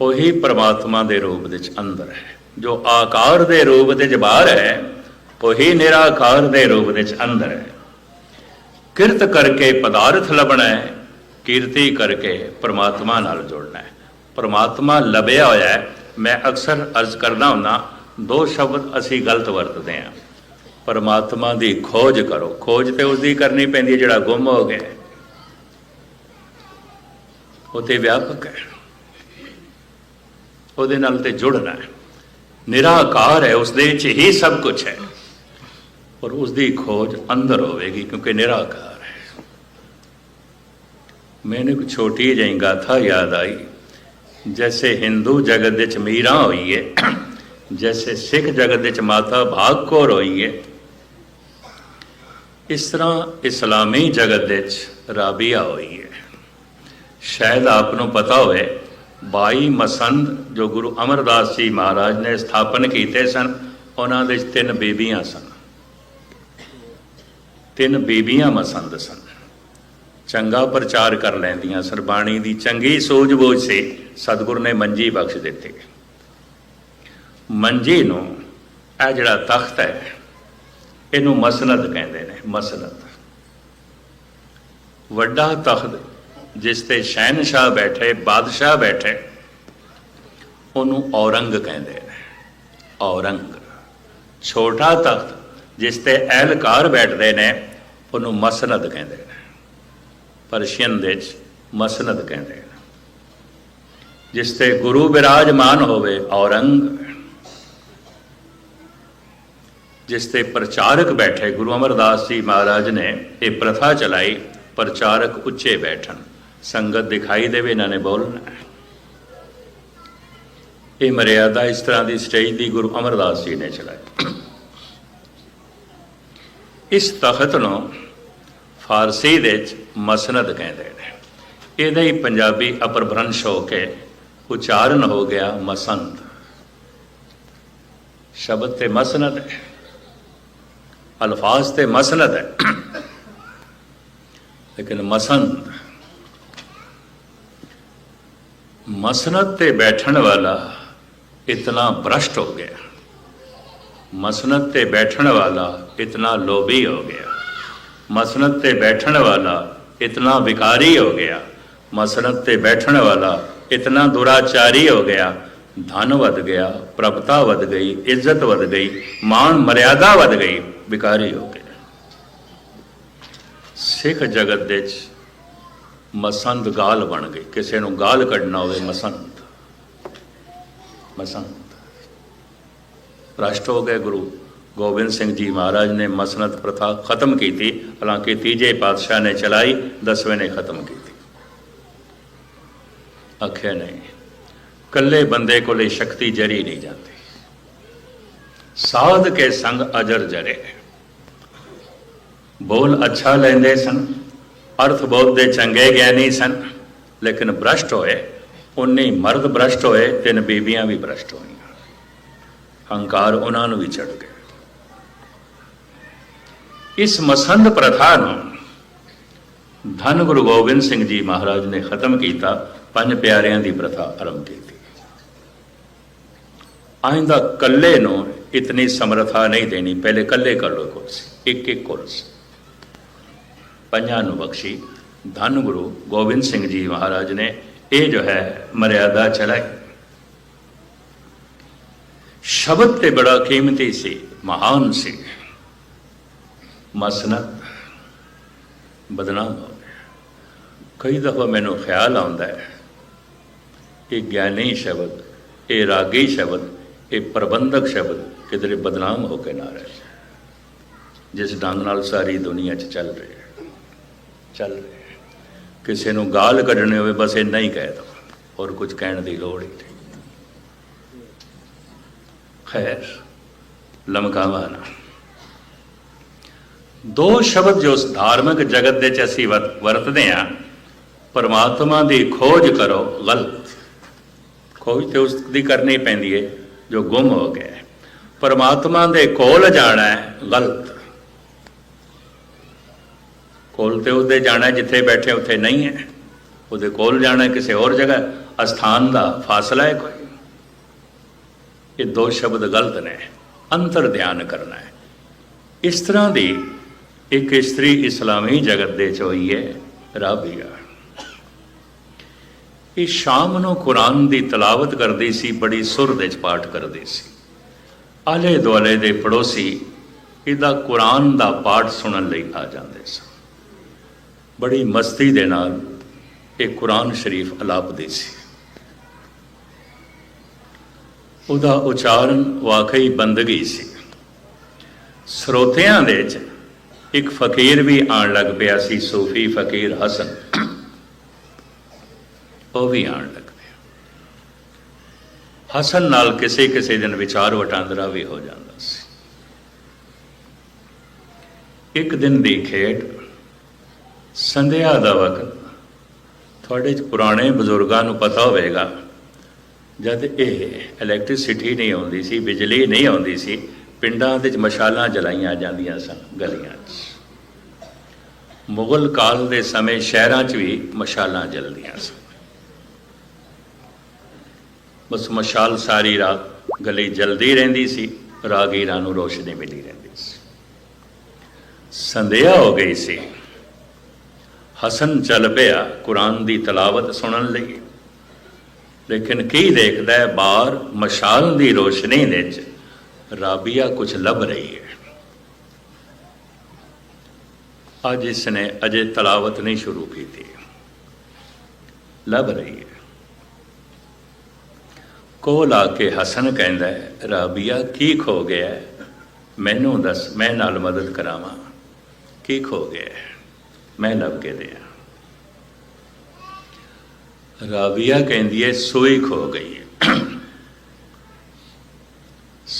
ਉਹੀ ਪ੍ਰਮਾਤਮਾ ਦੇ ਰੂਪ ਦੇ ਚ ਅੰਦਰ ਹੈ। ਜੋ ਆਕਾਰ ਦੇ ਰੂਪ ਦੇ ਚ ਬਾਹਰ ਹੈ ਉਹੀ ਨਿਰਾਕਾਰ ਦੇ ਰੂਪ ਵਿੱਚ ਅੰਦਰ ਹੈ। ਕਿਰਤ ਕਰਕੇ ਪਦਾਰਥ ਲੱਭਣਾ ਹੈ, ਕੀਰਤੀ ਕਰਕੇ ਪ੍ਰਮਾਤਮਾ ਨਾਲ ਜੁੜਨਾ ਹੈ। ਪ੍ਰਮਾਤਮਾ ਲੱਭਿਆ ਹੋਇਆ ਹੈ, ਮੈਂ ਅਕਸਰ ਅਰਜ਼ ਕਰਦਾ ਹੁੰਦਾ ਦੋ ਸ਼ਬਦ ਅਸੀਂ ਗਲਤ ਵਰਤਦੇ ਹਾਂ। ਪਰਮਾਤਮਾ ਦੀ ਖੋਜ ਕਰੋ। ਖੋਜ ਤੇ ਉਸ ਦੀ ਕਰਨੀ ਪੈਂਦੀ ਹੈ, ਜਿਹੜਾ ਗੁੰਮ ਹੋ ਗਿਆ ਉਹ ਤੇ ਵਿਆਪਕ ਹੈ। ਉਹਦੇ ਨਾਲ ਤੇ ਜੁੜਨਾ ਹੈ। ਨਿਰਾਕਾਰ ਹੈ ਉਸ ਦੇ ਵਿੱਚ ਹੀ ਸਭ ਕੁਝ ਹੈ। ਔਰ ਉਸ ਦੀ ਖੋਜ ਅੰਦਰ ਹੋਵੇਗੀ ਕਿਉਂਕਿ ਨਿਰਾਕਾਰ ਹੈ। ਮੈਨੂੰ ਇੱਕ ਛੋਟੀ ਜਿਹੀ ਗਾਥਾ ਯਾਦ ਆਈ। ਜੈਸੇ ਹਿੰਦੂ ਜਗਤ ਵਿੱਚ ਮੀਰਾ ਹੋਈ ਹੈ ਜੈਸੇ ਸਿੱਖ ਜਗਤ ਵਿੱਚ ਮਾਤਾ ਭਾਗ ਕੌਰ ਹੋਈ ਹੈ ਇਸ ਤਰ੍ਹਾਂ ਇਸਲਾਮੀ ਜਗਤ ਵਿੱਚ ਰਾਬੀਆ ਹੋਈ ਹੈ ਸ਼ਾਇਦ ਆਪ ਨੂੰ ਪਤਾ ਹੋਵੇ 22 ਮਸੰਦ ਜੋ ਗੁਰੂ ਅਮਰਦਾਸ ਜੀ ਮਹਾਰਾਜ ਨੇ ਸਥਾਪਨ ਕੀਤੇ ਸਨ, ਉਹਨਾਂ ਦੇ ਤਿੰਨ ਬੀਬੀਆਂ ਸਨ। ਤਿੰਨ ਬੀਬੀਆਂ ਮਸੰਦ ਸਨ। ਚੰਗਾ ਪ੍ਰਚਾਰ ਕਰ ਲੈਂਦੀਆਂ ਸਰਬਾਣੀ ਦੀ ਚੰਗੀ ਸੋਝ ਬੋਝ ਸੀ ਸਤਿਗੁਰ ਨੇ ਮੰਜੀ ਬਖਸ਼ ਦਿੱਤੇ। ਮੰਜੀ ਨੂੰ ਇਹ ਜਿਹੜਾ ਤਖਤ ਹੈ, ਇਹਨੂੰ ਮਸਨਦ ਕਹਿੰਦੇ ਨੇ ਮਸਨਦ ਵੱਡਾ ਤਖਤ ਜਿਸ ਤੇ ਸ਼ਹਿਨशाह ਬੈਠੇ, ਬਾਦਸ਼ਾਹ ਬੈਠੇ, ਉਹਨੂੰ ਔਰੰਗ ਕਹਿੰਦੇ ਨੇ। ਔਰੰਗ। ਛੋਟਾ ਤਖਤ ਜਿਸ ਤੇ ਅਹਿਲਕਾਰ ਬੈਠਦੇ ਨੇ ਉਹਨੂੰ ਮਸਨਦ ਕਹਿੰਦੇ ਨੇ। ਪਰਸ਼ੀਅਨ ਦੇ ਵਿੱਚ ਮਸਨਦ ਕਹਿੰਦੇ ਨੇ। ਜਿਸ ਤੇ ਗੁਰੂ ਬਿਰਾਜਮਾਨ ਹੋਵੇ ਔਰੰਗ, ਜਿਸ ਤੇ ਪ੍ਰਚਾਰਕ ਬੈਠੇ ਗੁਰੂ ਅਮਰਦਾਸ ਜੀ ਮਹਾਰਾਜ ਨੇ ਇਹ ਪ੍ਰਥਾ ਚਲਾਈ, ਪ੍ਰਚਾਰਕ ਉੱਚੇ ਬੈਠਣ। ਸੰਗਤ ਦਿਖਾਈ ਦੇਵੇ ਇਹਨਾਂ ਨੇ ਬੋਲਣਾ। ਇਹ ਮਰਿਆਦਾ ਇਸ ਤਰ੍ਹਾਂ ਦੀ ਸਟੇਜ ਦੀ ਗੁਰੂ ਅਮਰਦਾਸ ਜੀ ਨੇ ਚਲਾਈ। ਇਸ ਤਖਤ ਨੂੰ ਫਾਰਸੀ ਦੇ ਵਿੱਚ ਮਸਨਦ ਕਹਿੰਦੇ ਨੇ। ਇਹਦਾ ਹੀ ਪੰਜਾਬੀ ਅਪਰਭ੍ਰੰਸ਼ ਹੋ ਕੇ ਉਚਾਰਨ ਹੋ ਗਿਆ ਮਸੰਦ। ਸ਼ਬਦ ਤੇ ਮਸਨਦ ਹੈ। ਅਲਫਾਜ਼ ਤੇ ਮਸਨਦ ਹੈ। ਲੇਕਿਨ ਮਸੰਦ। ਮਸਨਦ ਤੇ ਬੈਠਣ ਵਾਲਾ ਇਤਨਾ ਭ੍ਰਸ਼ਟ ਹੋ ਗਿਆ। ਮਸਨਦ ਤੇ ਬੈਠਣ ਵਾਲਾ ਇਤਨਾ ਲੋਭੀ ਹੋ ਗਿਆ। ਮਸਨਦ ਤੇ ਬੈਠਣ ਵਾਲਾ ਇਤਨਾ ਵਿਕਾਰੀ ਹੋ ਗਿਆ। ਮਸਨਦ ਤੇ ਬੈਠਣ ਵਾਲਾ ਇਤਨਾ ਦੁਰਾਚਾਰੀ ਹੋ ਗਿਆ। ਧਨ ਵਧ ਗਿਆ, ਪ੍ਰਭਤਾ ਵਧ ਗਈ, ਇੱਜ਼ਤ ਵਧ ਗਈ ਮਾਨ ਮਰਿਆਦਾ ਵਧ ਗਈ, ਵਿਕਾਰੀ ਹੋ ਗਿਆ। ਸਿੱਖ ਜਗਤ ਦੇ ਵਿੱਚ ਮਸੰਦ ਗਾਲ ਬਣ ਗਈ। ਕਿਸੇ ਨੂੰ ਗਾਲ ਕੱਢਣਾ ਹੋਵੇ ਮਸੰਦ। ਮਸੰਦ। ਭ੍ਰਸ਼ਟ ਹੋ ਗਏ ਗੁਰੂ। ਗੋਬਿੰਦ ਸਿੰਘ ਜੀ ਮਹਾਰਾਜ ਨੇ ਮਸਨਦ ਪ੍ਰਥਾ ਖਤਮ ਕੀਤੀ। ਹਾਲਾਂਕਿ ਤੀਜੇ ਪਾਤਸ਼ਾਹ ਨੇ ਚਲਾਈ, ਦਸਵੇਂ ਨੇ ਖਤਮ ਕੀਤੀ। ਆਖਿਆ ਨਹੀਂ ਕੱਲੇ ਬੰਦੇ ਕੋਲੇ ਸ਼ਕਤੀ ਜਰੀ ਨਹੀਂ ਜਾਂਦੀ। ਸਾਧ ਕੇ ਸੰਗ ਅਜਰ ਜਰੇ। ਬੋਲ ਅੱਛਾ ਲੈਂਦੇ ਸਨ, ਅਰਥ ਬਹੁਤ ਦੇ ਚੰਗੇ ਗਿਆਨੀ ਸਨ, ਲੇਕਿਨ ਭ੍ਰਸ਼ਟ ਹੋਏ। ਉਨੇ ਮਰਦ ਭ੍ਰਸ਼ਟ ਹੋਏ, ਤਿੰਨ ਬੀਬੀਆਂ ਵੀ ਭ੍ਰਸ਼ਟ ਹੋਈਆਂ। ਹੰਕਾਰ ਉਹਨਾਂ ਨੂੰ ਵੀ ਚੜ ਗਿਆ ਇਸ ਮਸੰਦ ਪ੍ਰਥਾ ਨੂੰ ਧੰਨ ਗੁਰੂ ਗੋਬਿੰਦ ਸਿੰਘ ਜੀ ਮਹਾਰਾਜ ਨੇ ਖਤਮ ਕੀਤਾ, ਪੰਜ ਪਿਆਰਿਆਂ ਦੀ ਪ੍ਰਥਾ ਆਰੰਭ ਕੀਤੀ। ਆਇੰਦਾ ਕੱਲੇ ਨੂੰ ਇਤਨੀ ਸਮਰਥਾ ਨਹੀਂ ਦੇਣੀ, ਪਹਿਲੇ ਕੱਲੇ ਕਰ ਲੋ ਕੁਰਸੀ, ਇੱਕ ਇੱਕ ਕੁਰਸੀ। ਪੰਜਾਂ ਨੂੰ ਬਖਸ਼ੀ, ਧੰਨ ਗੁਰੂ ਗੋਬਿੰਦ ਸਿੰਘ ਜੀ ਮਹਾਰਾਜ ਨੇ ਇਹ ਜੋ ਹੈ, ਮਰਿਆਦਾ ਚਲਾਈ। ਸ਼ਬਦ ਤੇ ਬੜਾ ਕੀਮਤੀ ਸੀ, ਮਹਾਨ ਸੀ। ਮਸਨਦ ਬਦਨਾਮ ਹੋ ਗਿਆ। ਕਈ ਦਫਾ ਮੈਨੂੰ ਖਿਆਲ ਆਉਂਦਾ ਹੈ ਇਹ ਗਿਆਨੀ ਸ਼ਬਦ, ਇਹ ਰਾਗੀ ਸ਼ਬਦ, ਇਹ ਪ੍ਰਬੰਧਕ ਸ਼ਬਦ ਕਿਧਰੇ ਬਦਨਾਮ ਹੋ ਕੇ ਨਾ ਰਹੇ ਜਿਸ ਢੰਗ ਨਾਲ ਸਾਰੀ ਦੁਨੀਆ 'ਚ ਚੱਲ ਰਹੀ ਹੈ, ਚੱਲ ਰਿਹਾ ਹੈ। ਕਿਸੇ ਨੂੰ ਗਾਲ ਕੱਢਣੀ ਹੋਵੇ, ਬਸ ਇੰਨਾ ਹੀ ਕਹਿ ਦੋ ਹੋਰ ਕੁਝ ਕਹਿਣ ਦੀ ਲੋੜ ਹੀ ਨਹੀਂ। ਖੈਰ, ਲਮਕਾਵਾ ਨਾ। ਦੋ ਸ਼ਬਦ ਜੋ ਧਾਰਮਿਕ ਜਗਤ ਦੇ ਚ ਅਸੀਂ ਵਰ- ਵਰਤਦੇ ਹਾਂ, ਪਰਮਾਤਮਾ ਦੀ ਖੋਜ ਕਰੋ ਗਲਤ ਖੋਜ ਤੇ ਉਸ ਦੀ ਕਰਨੀ ਪੈਂਦੀ ਹੈ ਜੋ ਗੁੰਮ ਹੋ ਗਿਆ ਪਰਮਾਤਮਾ ਦੇ ਕੋਲ ਜਾਣਾ ਹੈ ਗਲਤ ਕੋਲ ਤੇ ਉਹਦੇ ਜਾਣਾ ਜਿੱਥੇ ਬੈਠੇ ਉੱਥੇ ਨਹੀਂ ਹੈ। ਉਹਦੇ ਕੋਲ ਜਾਣਾ ਕਿਸੇ ਹੋਰ ਜਗ੍ਹਾ, ਅਸਥਾਨ ਦਾ ਫਾਸਲਾ ਹੈ ਕੋਈ। ਇਹ ਦੋ ਸ਼ਬਦ ਗਲਤ ਨੇ, ਅੰਤਰ ਧਿਆਨ ਕਰਨਾ ਹੈ। ਇਸ ਤਰ੍ਹਾਂ ਦੀ ਇੱਕ ਇਸਤਰੀ ਇਸਲਾਮੀ ਜਗਤ ਦੇ ਚ ਹੋਈ ਹੈ ਰਾਬੀਆ ਇਹ ਸ਼ਾਮ ਨੂੰ ਕੁਰਾਨ ਦੀ ਤਲਾਵਤ ਕਰਦੀ ਸੀ, ਬੜੀ ਸੁਰ ਦੇ ਚ ਪਾਠ ਕਰਦੀ ਸੀ। ਆਲੇ ਦੁਆਲੇ ਦੇ ਪੜੋਸੀ ਇਹਦਾ ਕੁਰਾਨ ਦਾ ਪਾਠ ਸੁਣਨ ਲਈ ਆ ਜਾਂਦੇ ਸਨ। ਬੜੀ ਮਸਤੀ ਦੇ ਨਾਲ ਇਹ ਕੁਰਾਨ ਸ਼ਰੀਫ ਅਲਾਪਦੀ ਸੀ। ਉਹਦਾ ਉਚਾਰਨ ਵਾਕਈ ਬੰਦਗੀ ਸੀ। ਸਰੋਤਿਆਂ ਦੇ ਚ ਇੱਕ ਫਕੀਰ ਵੀ ਆਣ ਲੱਗ ਪਿਆ ਸੀ, ਸੂਫੀ ਫਕੀਰ ਹਸਨ। ਉਹ ਵੀ ਆਣ ਲੱਗ ਪਿਆ। ਹਸਨ ਨਾਲ ਕਿਸੇ ਕਿਸੇ ਦਿਨ ਵਿਚਾਰ ਵਟਾਂਦਰਾ ਵੀ ਹੋ ਜਾਂਦਾ ਸੀ। ਇੱਕ ਦਿਨ ਦੀ ਖੇਡ, ਸੰਧਿਆ ਦਾ ਵਕਤ। ਤੁਹਾਡੇ ਪੁਰਾਣੇ ਬਜ਼ੁਰਗਾਂ ਨੂੰ ਪਤਾ ਹੋਵੇਗਾ, ਜਦ ਇਹ ਇਲੈਕਟ੍ਰਿਸਿਟੀ ਨਹੀਂ ਆਉਂਦੀ ਸੀ, ਬਿਜਲੀ ਨਹੀਂ ਆਉਂਦੀ ਸੀ ਪਿੰਡਾਂ ਵਿੱਚ ਮਸ਼ਾਲਾਂ ਜਲਾਈਆਂ ਜਾਂਦੀਆਂ ਸਨ ਗਲੀਆਂ 'ਚ। ਮੁਗਲ ਕਾਲ ਦੇ ਸਮੇਂ ਸ਼ਹਿਰਾਂ 'ਚ ਵੀ ਮਸ਼ਾਲਾਂ ਜਲਦੀਆਂ ਸਨ। ਬਸ ਮਸ਼ਾਲ ਸਾਰੀ ਰਾਤ ਗਲੀ ਜਲਦੀ ਰਹਿੰਦੀ ਸੀ, ਰਾਗੀਰਾਂ ਨੂੰ ਰੋਸ਼ਨੀ ਮਿਲੀ ਰਹਿੰਦੀ ਸੀ। ਸੰਧਿਆ ਹੋ ਗਈ ਸੀ। ਹਸਨ ਚੱਲ ਪਿਆ ਕੁਰਾਨ ਦੀ ਤਲਾਵਤ ਸੁਣਨ ਲਈ। ਲੇਕਿਨ ਕੀ ਦੇਖਦਾ ਹੈ, ਬਾਹਰ ਮਸ਼ਾਲ ਦੀ ਰੋਸ਼ਨੀ ਵਿੱਚ ਰਾਬੀਆ ਕੁਝ ਲੱਭ ਰਹੀ ਹੈ। ਅੱਜ ਇਸ ਨੇ ਅਜੇ ਤਲਾਵਤ ਨਹੀਂ ਸ਼ੁਰੂ ਕੀਤੀ। ਲੱਭ ਰਹੀ ਹੈ। ਕੋਲ ਆ ਕੇ ਹਸਨ ਕਹਿੰਦਾ ਰਾਬੀਆ, ਕੀ ਖੋ ਗਿਆ ਮੈਨੂੰ ਦੱਸ, ਮੈਂ ਨਾਲ ਮਦਦ ਕਰਾਵਾਂ। ਕੀ ਖੋ ਗਿਆ ਹੈ? ਮੈਂ ਲੱਭ ਕੇ ਦਿਆਂ। ਰਾਬੀਆ ਕਹਿੰਦੀ ਹੈ, ਸੋਈ ਖੋ ਗਈ ਹੈ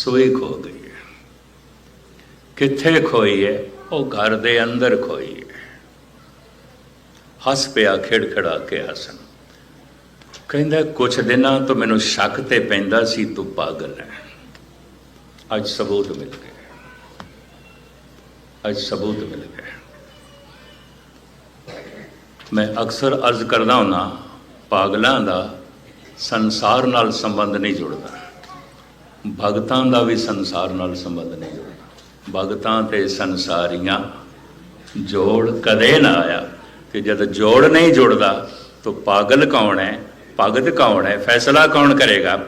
ਸੂਈ ਖੋ ਗਈ ਹੈ ਕਿੱਥੇ ਖੋਈ ਹੈ ਉਹ ਘਰ ਦੇ ਅੰਦਰ ਖੋਈ ਹੈ ਹੱਸ ਪਿਆ, ਖਿੜਖੜਾ ਕੇ ਹਸਨ ਕਹਿੰਦਾ, ਕੁਛ ਦਿਨਾਂ ਤੋਂ ਮੈਨੂੰ ਸ਼ੱਕ ਤੇ ਪੈਂਦਾ ਸੀ, ਤੂੰ ਪਾਗਲ ਹੈ ਅੱਜ ਸਬੂਤ ਮਿਲ ਗਿਆ। ਅੱਜ ਸਬੂਤ ਮਿਲ ਗਿਆ। ਮੈਂ ਅਕਸਰ ਅਰਜ਼ ਕਰਦਾ ਹੁੰਦਾ ਪਾਗਲਾਂ ਦਾ ਸੰਸਾਰ ਨਾਲ ਸੰਬੰਧ ਨਹੀਂ ਜੁੜਦਾ। ਭਗਤਾਂ ਦਾ ਵੀ ਸੰਸਾਰ ਨਾਲ ਸੰਬੰਧ ਨਹੀਂ ਜੁੜਦਾ ਭਗਤਾਂ ਤੇ ਸੰਸਾਰੀਆਂ ਜੋੜ ਕਦੇ ਨਾ ਆਇਆ। ਕਿ ਜਦ ਜੋੜ ਨਹੀਂ ਜੁੜਦਾ, ਤਾਂ ਪਾਗਲ ਕੌਣ ਹੈ? ਭਗਤ ਕੌਣ ਹੈ? ਫੈਸਲਾ ਕੌਣ ਕਰੇਗਾ?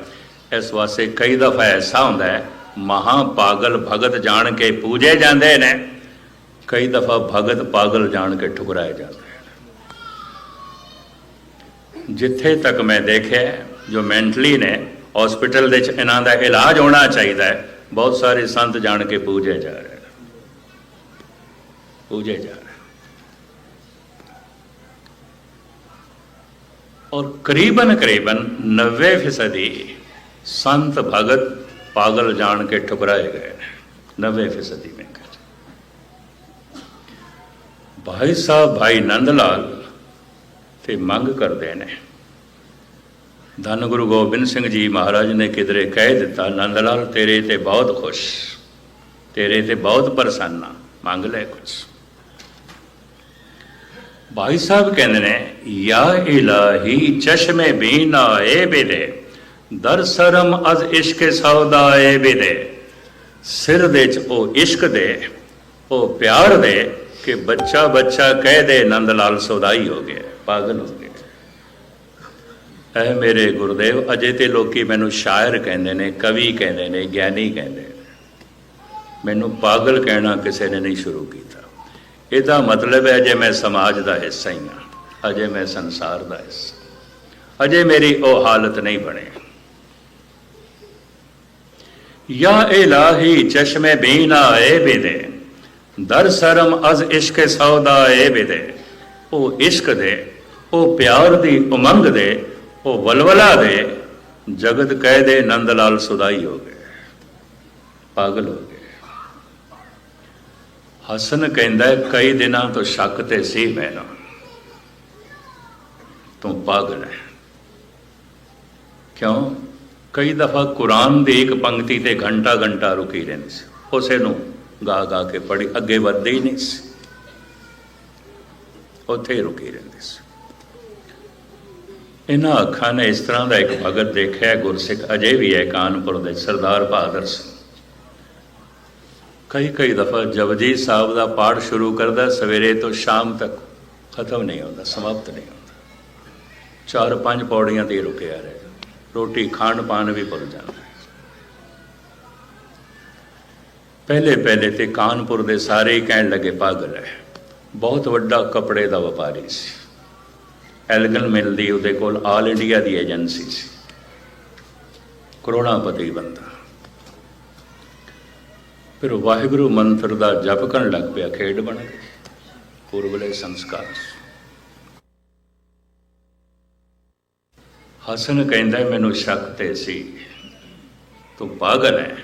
ਇਸ ਵਾਸਤੇ ਕਈ ਦਫਾ ਐਸਾ ਹੁੰਦਾ ਹੈ ਮਹਾ ਪਾਗਲ ਭਗਤ ਜਾਣ ਕੇ ਪੂਜੇ ਜਾਂਦੇ ਨੇ। ਕਈ ਦਫਾ ਭਗਤ ਪਾਗਲ ਜਾਣ ਕੇ ਠੁਕਰਾਏ ਜਾਂਦੇ ਨੇ। ਜਿੱਥੇ ਤੱਕ ਮੈਂ ਦੇਖਿਆ ਜੋ ਮੈਂਟਲੀ ਨੇ ਹਸਪੀਟਲ ਦੇ ਵਿੱਚ ਇਹਨਾਂ ਦਾ ਇਲਾਜ ਹੋਣਾ ਚਾਹੀਦਾ ਹੈ। ਬਹੁਤ ਸਾਰੇ ਸੰਤ ਜਾਣ ਕੇ ਪੂਜੇ ਜਾ ਰਹੇ ਪੂਜੇ ਜਾ ਰਹੇ ਔਰ ਕਰੀਬਨ ਕਰੀਬਨ 90 ਫੀਸਦੀ ਸੰਤ ਭਗਤ ਪਾਗਲ ਜਾਣ ਕੇ ਠੁਕਰਾਏ ਗਏ ਨੇ। 90 ਫੀਸਦੀ ਮੈਂ ਭਾਈ ਸਾਹਿਬ, ਭਾਈ ਨੰਦ ਲਾਲ ਤੇ ਮੰਗ ਕਰਦੇ ਨੇ ਧੰਨ ਗੁਰੂ ਗੋਬਿੰਦ ਸਿੰਘ ਜੀ ਮਹਾਰਾਜ ਨੇ ਕਿਧਰੇ ਕਹਿ ਦਿੱਤਾ, ਨੰਦ ਲਾਲ, ਤੇਰੇ ਤੇ ਬਹੁਤ ਖੁਸ਼, ਤੇਰੇ ਤੇ ਬਹੁਤ ਪ੍ਰਸੰਨ ਆ ਮੰਗ ਲੈ ਕੁਛ। ਭਾਈ ਸਾਹਿਬ ਕਹਿੰਦੇ ਨੇ, ਯਾ ਇਲਾਹੀ ਚਸ਼ਮੇ ਬੀਨਾ ਏ ਬਿਦੇ, ਦਰ ਸਰਮ ਅਜ਼ ਇਸ਼ਕ ਸੌਦਾ ਏ ਬਿਦੇ। ਸਿਰ ਦੇ ਚ ਉਹ ਇਸ਼ਕ ਦੇ, ਉਹ ਪਿਆਰ ਦੇ ਕਿ ਬੱਚਾ ਬੱਚਾ ਕਹਿ ਦੇ, ਨੰਦ ਲਾਲ ਸੌਦਾਈ ਹੋ ਗਿਆ, ਪਾਗਲ ਹੋ ਗਿਆ। ਐ ਮੇਰੇ ਗੁਰਦੇਵ, ਅਜੇ ਤੇ ਲੋਕੀ ਮੈਨੂੰ ਸ਼ਾਇਰ ਕਹਿੰਦੇ ਨੇ, ਕਵੀ ਕਹਿੰਦੇ ਨੇ, ਗਿਆਨੀ ਕਹਿੰਦੇ ਨੇ। ਮੈਨੂੰ ਪਾਗਲ ਕਹਿਣਾ ਕਿਸੇ ਨੇ ਨਹੀਂ ਸ਼ੁਰੂ ਕੀਤਾ। ਇਹਦਾ ਮਤਲਬ ਹੈ ਜੇ ਮੈਂ ਸਮਾਜ ਦਾ ਹਿੱਸਾ ਹੀ ਹਾਂ, ਅਜੇ ਮੈਂ ਸੰਸਾਰ ਦਾ ਹਿੱਸਾ। ਅਜੇ ਮੇਰੀ ਉਹ ਹਾਲਤ ਨਹੀਂ ਬਣੇ। ਯਾ ਇਲਾਹੀ ਚਸ਼ਮੇ ਬੀਨਾ ਏ ਬਿਦੇ, ਦਰ ਸਰਮ ਅਜ਼ ਇਸ਼ਕ ਸੌਦਾ ਏ ਬਿਦੇ। ਉਹ ਇਸ਼ਕ ਦੇ, ਉਹ ਪਿਆਰ ਦੀ ਉਮੰਗ ਦੇ ਉਹ ਵਲਵਲਾ ਦੇ ਜਗਤ ਕਹਿ ਦੇ ਨੰਦ ਲਾਲ ਸੁਦਾਈ ਹੋ ਗਏ, ਪਾਗਲ ਹੋ ਗਏ। ਹਸਨ ਕਹਿੰਦਾ ਕਈ ਦਿਨਾਂ ਤੋਂ ਸ਼ੱਕ ਤੇ ਸੀ ਮੈਨੂੰ, ਤੂੰ ਪਾਗਲ ਹੈ। ਕਿਉਂ? ਕਈ ਦਫਾ ਕੁਰਾਨ ਦੀ ਇੱਕ ਪੰਕਤੀ ਤੇ ਘੰਟਾ ਘੰਟਾ ਰੁਕੀ ਰਹਿੰਦੀ ਸੀ। ਉਸੇ ਨੂੰ ਗਾ ਗਾ ਕੇ ਪੜੀ ਅੱਗੇ ਵੱਧਦੀ ਨਹੀਂ ਸੀ। ਉੱਥੇ ਹੀ ਰੁਕੀ ਰਹਿੰਦੀ ਸੀ। ਇਹਨਾਂ ਅੱਖਾਂ ਨੇ ਇਸ ਤਰ੍ਹਾਂ ਦਾ ਇੱਕ ਭਗਤ ਦੇਖਿਆ, ਗੁਰਸਿੱਖ ਅਜੇ ਵੀ ਹੈ ਕਾਨਪੁਰ ਦੇ ਸਰਦਾਰ ਬਹਾਦਰ ਸਿੰਘ। ਕਈ ਕਈ ਦਫਾ ਜਪਜੀ ਸਾਹਿਬ ਦਾ ਪਾਠ ਸ਼ੁਰੂ ਕਰਦਾ, ਸਵੇਰੇ ਤੋਂ ਸ਼ਾਮ ਤੱਕ ਖਤਮ ਨਹੀਂ ਹੁੰਦਾ, ਸਮਾਪਤ ਨਹੀਂ ਹੁੰਦਾ। ਚਾਰ ਪੰਜ ਪੌੜੀਆਂ ਤੇ ਰੁਕਿਆ ਰਹੇ ਰੋਟੀ ਖਾਣ ਪਾਣ ਵੀ ਭੁੱਲ ਜਾਂਦਾ। ਪਹਿਲੇ ਪਹਿਲੇ ਤੇ ਕਾਨਪੁਰ ਦੇ ਸਾਰੇ ਹੀ ਕਹਿਣ ਲੱਗੇ ਪਾਗਲ ਹੈ ਬਹੁਤ ਵੱਡਾ ਕੱਪੜੇ ਦਾ ਵਪਾਰੀ ਸੀ। ਐਲਗਨ ਮਿਲ ਦੀ ਉਹਦੇ ਕੋਲ ਆਲ ਇੰਡੀਆ ਦੀ ਏਜੰਸੀ ਸੀ। ਕਰੋੜਾਪਤੀ ਬੰਦਾ। ਫਿਰ ਵਾਹਿਗੁਰੂ ਮੰਤਰ ਦਾ ਜਪ ਕਰਨ ਲੱਗ ਪਿਆ, ਖੇਡ ਬਣ ਗਈ। ਪੂਰਬਲੇ ਸੰਸਕਾਰ ਹਸਨ ਕਹਿੰਦਾ, ਮੈਨੂੰ ਸ਼ੱਕ ਤੇ ਸੀ। ਤੂੰ ਪਾਗਲ ਹੈ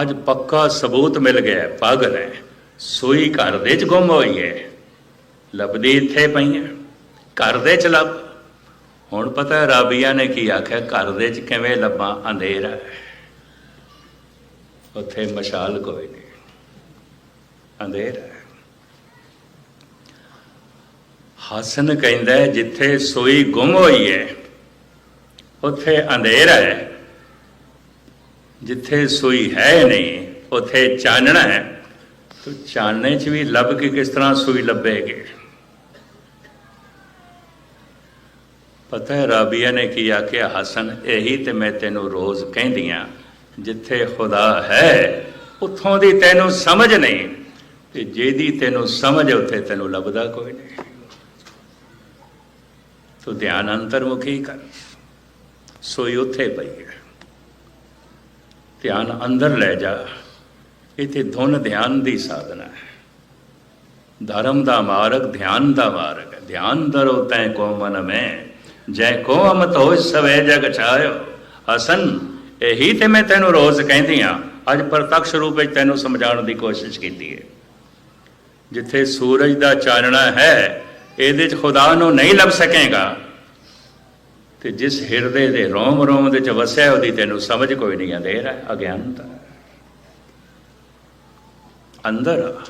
ਅੱਜ ਪੱਕਾ ਸਬੂਤ ਮਿਲ ਗਿਆ, ਪਾਗਲ ਹੈ ਸੋਈ ਘਰ ਦੇ ਚ ਗੁੰਮ ਹੋਈ ਹੈ ਲੱਭਦੀ ਇੱਥੇ ਪਈ ਹੈ ਘਰ ਦੇ ਚ ਲੱਭ। ਹੁਣ ਪਤਾ ਹੈ ਰਾਬੀਆ ਨੇ ਕੀ ਆਖਿਆ, ਘਰ ਦੇ ਚ ਕਿਵੇਂ ਲੱਭਾਂ, ਅੰਧੇਰਾ ਉੱਥੇ ਮਸ਼ਾਲ ਕੋਈ ਨਹੀਂ। ਅੰਧੇਰਾ ਹਸਨ ਕਹਿੰਦਾ ਜਿੱਥੇ ਸੋਈ ਗੁੰਮ ਹੋਈ ਹੈ, ਉੱਥੇ ਅੰਧੇਰਾ ਹੈ। ਜਿੱਥੇ ਸੋਈ ਹੈ ਨਹੀਂ, ਉੱਥੇ ਚਾਨਣਾ ਹੈ। ਤੋ ਚਾਨਣੇ 'ਚ ਵੀ ਲੱਭ ਕੇ ਕਿਸ ਤਰ੍ਹਾਂ ਸੋਈ ਲੱਭੇਗੇ? ਪਤਾ ਹੈ, ਰਾਬੀਆ ਨੇ ਕੀ ਆਖਿਆ? ਹਸਨ, ਇਹੀ ਤੇ ਮੈਂ ਤੈਨੂੰ ਰੋਜ਼ ਕਹਿੰਦੀਆਂ, ਜਿੱਥੇ ਖੁਦਾ ਹੈ, ਉੱਥੋਂ ਦੀ ਤੈਨੂੰ ਸਮਝ ਨਹੀਂ। ਤੇ ਜਿਹਦੀ ਤੈਨੂੰ ਸਮਝ ਉੱਥੇ ਤੈਨੂੰ ਲੱਭਦਾ ਕੋਈ ਨਹੀਂ। ਤੂੰ ਧਿਆਨ ਅੰਤਰਮੁਖੀ ਕਰ। ਸੋਈ ਉੱਥੇ ਪਈ ਹੈ। ਧਿਆਨ ਅੰਦਰ ਲੈ ਜਾ। ਇਥੇ ਧੁਨ ਧਿਆਨ ਦੀ ਸਾਧਨਾ ਹੈ। ਧਰਮ ਦਾ ਮਾਰਗ ਧਿਆਨ ਦਾ ਮਾਰਗ ਹੈ। ਧਿਆਨ ਦਰੋ ਤੈ ਕੋ ਮਨ ਮੈਂ। ਜੈ ਕੋ ਅਮਤ ਹੋਇ ਸਵੇ ਜਗ ਛਾਇਓ। ਹਸਨ, ਇਹੀ ਤੇ ਮੈਂ ਤੈਨੂੰ ਰੋਜ਼ ਕਹਿੰਦੀ ਆ। ਅੱਜ ਪ੍ਰਤੱਖ ਰੂਪ ਵਿੱਚ ਤੈਨੂੰ ਸਮਝਾਉਣ ਦੀ ਕੋਸ਼ਿਸ਼ ਕੀਤੀ ਹੈ ਜਿੱਥੇ ਸੂਰਜ ਦਾ ਚਾਨਣਾ ਹੈ, ਇਹਦੇ 'ਚ ਖੁਦਾ ਨੂੰ ਨਹੀਂ ਲੱਭ ਸਕੇਗਾ। ਤੇ ਜਿਸ ਹਿਰਦੇ ਦੇ ਰੋਮ ਰੋਮ ਦੇ ਚ ਵਸਿਆ, ਉਹਦੀ ਤੈਨੂੰ ਸਮਝ ਕੋਈ ਨਹੀਂ ਅੰਧੇਰਾ ਹੈ ਅਗਿਆਨਤਾ ਹੈ। ਅੰਦਰ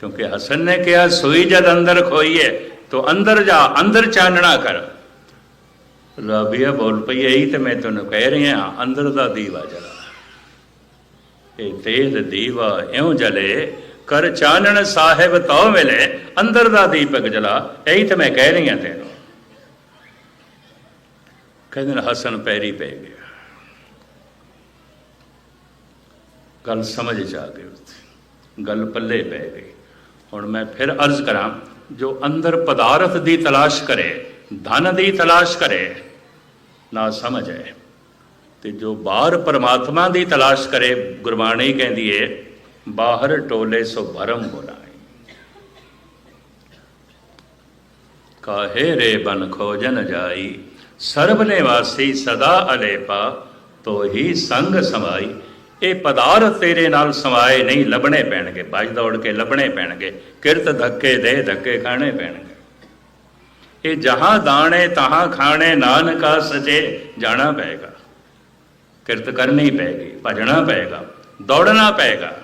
ਕਿਉਂਕਿ ਹਸਨ ਨੇ ਕਿਹਾ, ਸੋਈ ਜਦ ਅੰਦਰ ਖੋਈਏ, ਤੋ ਅੰਦਰ ਜਾ, ਅੰਦਰ ਚਾਨਣਾ ਕਰ। ਰਾਬੀਆ ਬੋਲ ਪਈ ਇਹੀ ਤੇ ਮੈਂ ਤੈਨੂੰ ਕਹਿ ਰਿਹਾ, ਅੰਦਰ ਦਾ ਦੀਵਾ ਜਲਾ ਇਹ ਤੇਜ ਦੀਵਾ ਇਉਂ ਜਲੇ ਕਰ ਚਾਨਣ ਸਾਹਿਬ ਤਉ ਮਿਲੇ, ਅੰਦਰ ਦਾ ਦੀਪਕ ਜਲਾ, ਇਹੀ ਤੇ ਮੈਂ ਕਹਿ ਰਹੀ ਹਾਂ ਤੈਨੂੰ। ਕਹਿੰਦੇ ਨੇ, ਹਸਨ ਪੈਰੀ ਪੈ ਗਿਆ। ਗੱਲ ਸਮਝ ਜਾ ਆ ਗਈ ਉੱਥੇ, ਗੱਲ ਪੱਲੇ ਪੈ ਗਈ। ਹੁਣ ਮੈਂ ਫਿਰ ਅਰਜ਼ ਕਰਾਂ, ਜੋ ਅੰਦਰ ਪਦਾਰਥ ਦੀ ਤਲਾਸ਼ ਕਰੇ, ਧਨ ਦੀ ਤਲਾਸ਼ ਕਰੇ ਨਾ ਸਮਝ ਹੈ ਤੇ ਜੋ ਬਾਹਰ ਪਰਮਾਤਮਾ ਦੀ ਤਲਾਸ਼ ਕਰੇ, ਗੁਰਬਾਣੀ ਕਹਿੰਦੀ ਏ, ਬਾਹਰ ਟੋਲੇ ਸੋ ਭਰਮ ਬੁਲਾਏ। ਕਾਹੇ ਰੇ ਬਨ ਖੋਜਨ ਜਾਈ, ਸਰਬ ਨਿਵਾਸੀ ਸਦਾ ਅਲੇਪਾ ਤੋ ਹੀ ਸੰਗ ਸਮਾਈ। ਇਹ ਪਦਾਰਥ ਤੇਰੇ ਨਾਲ ਸਮਾਏ ਨਹੀਂ, ਲੱਭਣੇ ਪੈਣਗੇ ਭੱਜ ਦੌੜ ਕੇ ਲੱਭਣੇ ਪੈਣਗੇ, ਕਿਰਤ ਧੱਕੇ ਦੇ ਧੱਕੇ ਖਾਣੇ ਪੈਣਗੇ। ਇਹ ਜਹਾਂ ਦਾਣੇ ਤਹਾਂ ਖਾਣੇ ਨਾਨਕਾ ਸਚੇ ਜਾਣਾ ਪਏਗਾ। ਕਿਰਤ ਕਰਨੀ ਪਏਗੀ, ਭਜਣਾ ਪਏਗਾ, ਦੌੜਨਾ ਪਏਗਾ।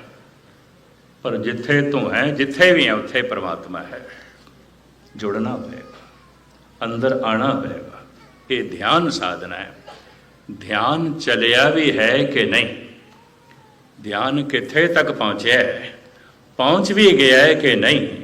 ਪਰ ਜਿੱਥੇ ਤੂੰ ਹੈ, ਜਿੱਥੇ ਵੀ ਹੈ, ਉੱਥੇ ਪਰਮਾਤਮਾ ਹੈ। ਜੁੜਨਾ ਪਏਗਾ, ਅੰਦਰ ਆਣਾ ਪਏਗਾ। ਇਹ ਧਿਆਨ ਸਾਧਨਾ ਹੈ। ਧਿਆਨ ਚਲਿਆ ਵੀ ਹੈ ਕਿ ਨਹੀਂ? ਧਿਆਨ ਕਿੱਥੇ ਤੱਕ ਪਹੁੰਚਿਆ ਹੈ? ਪਹੁੰਚ ਵੀ ਗਿਆ ਹੈ ਕਿ ਨਹੀਂ?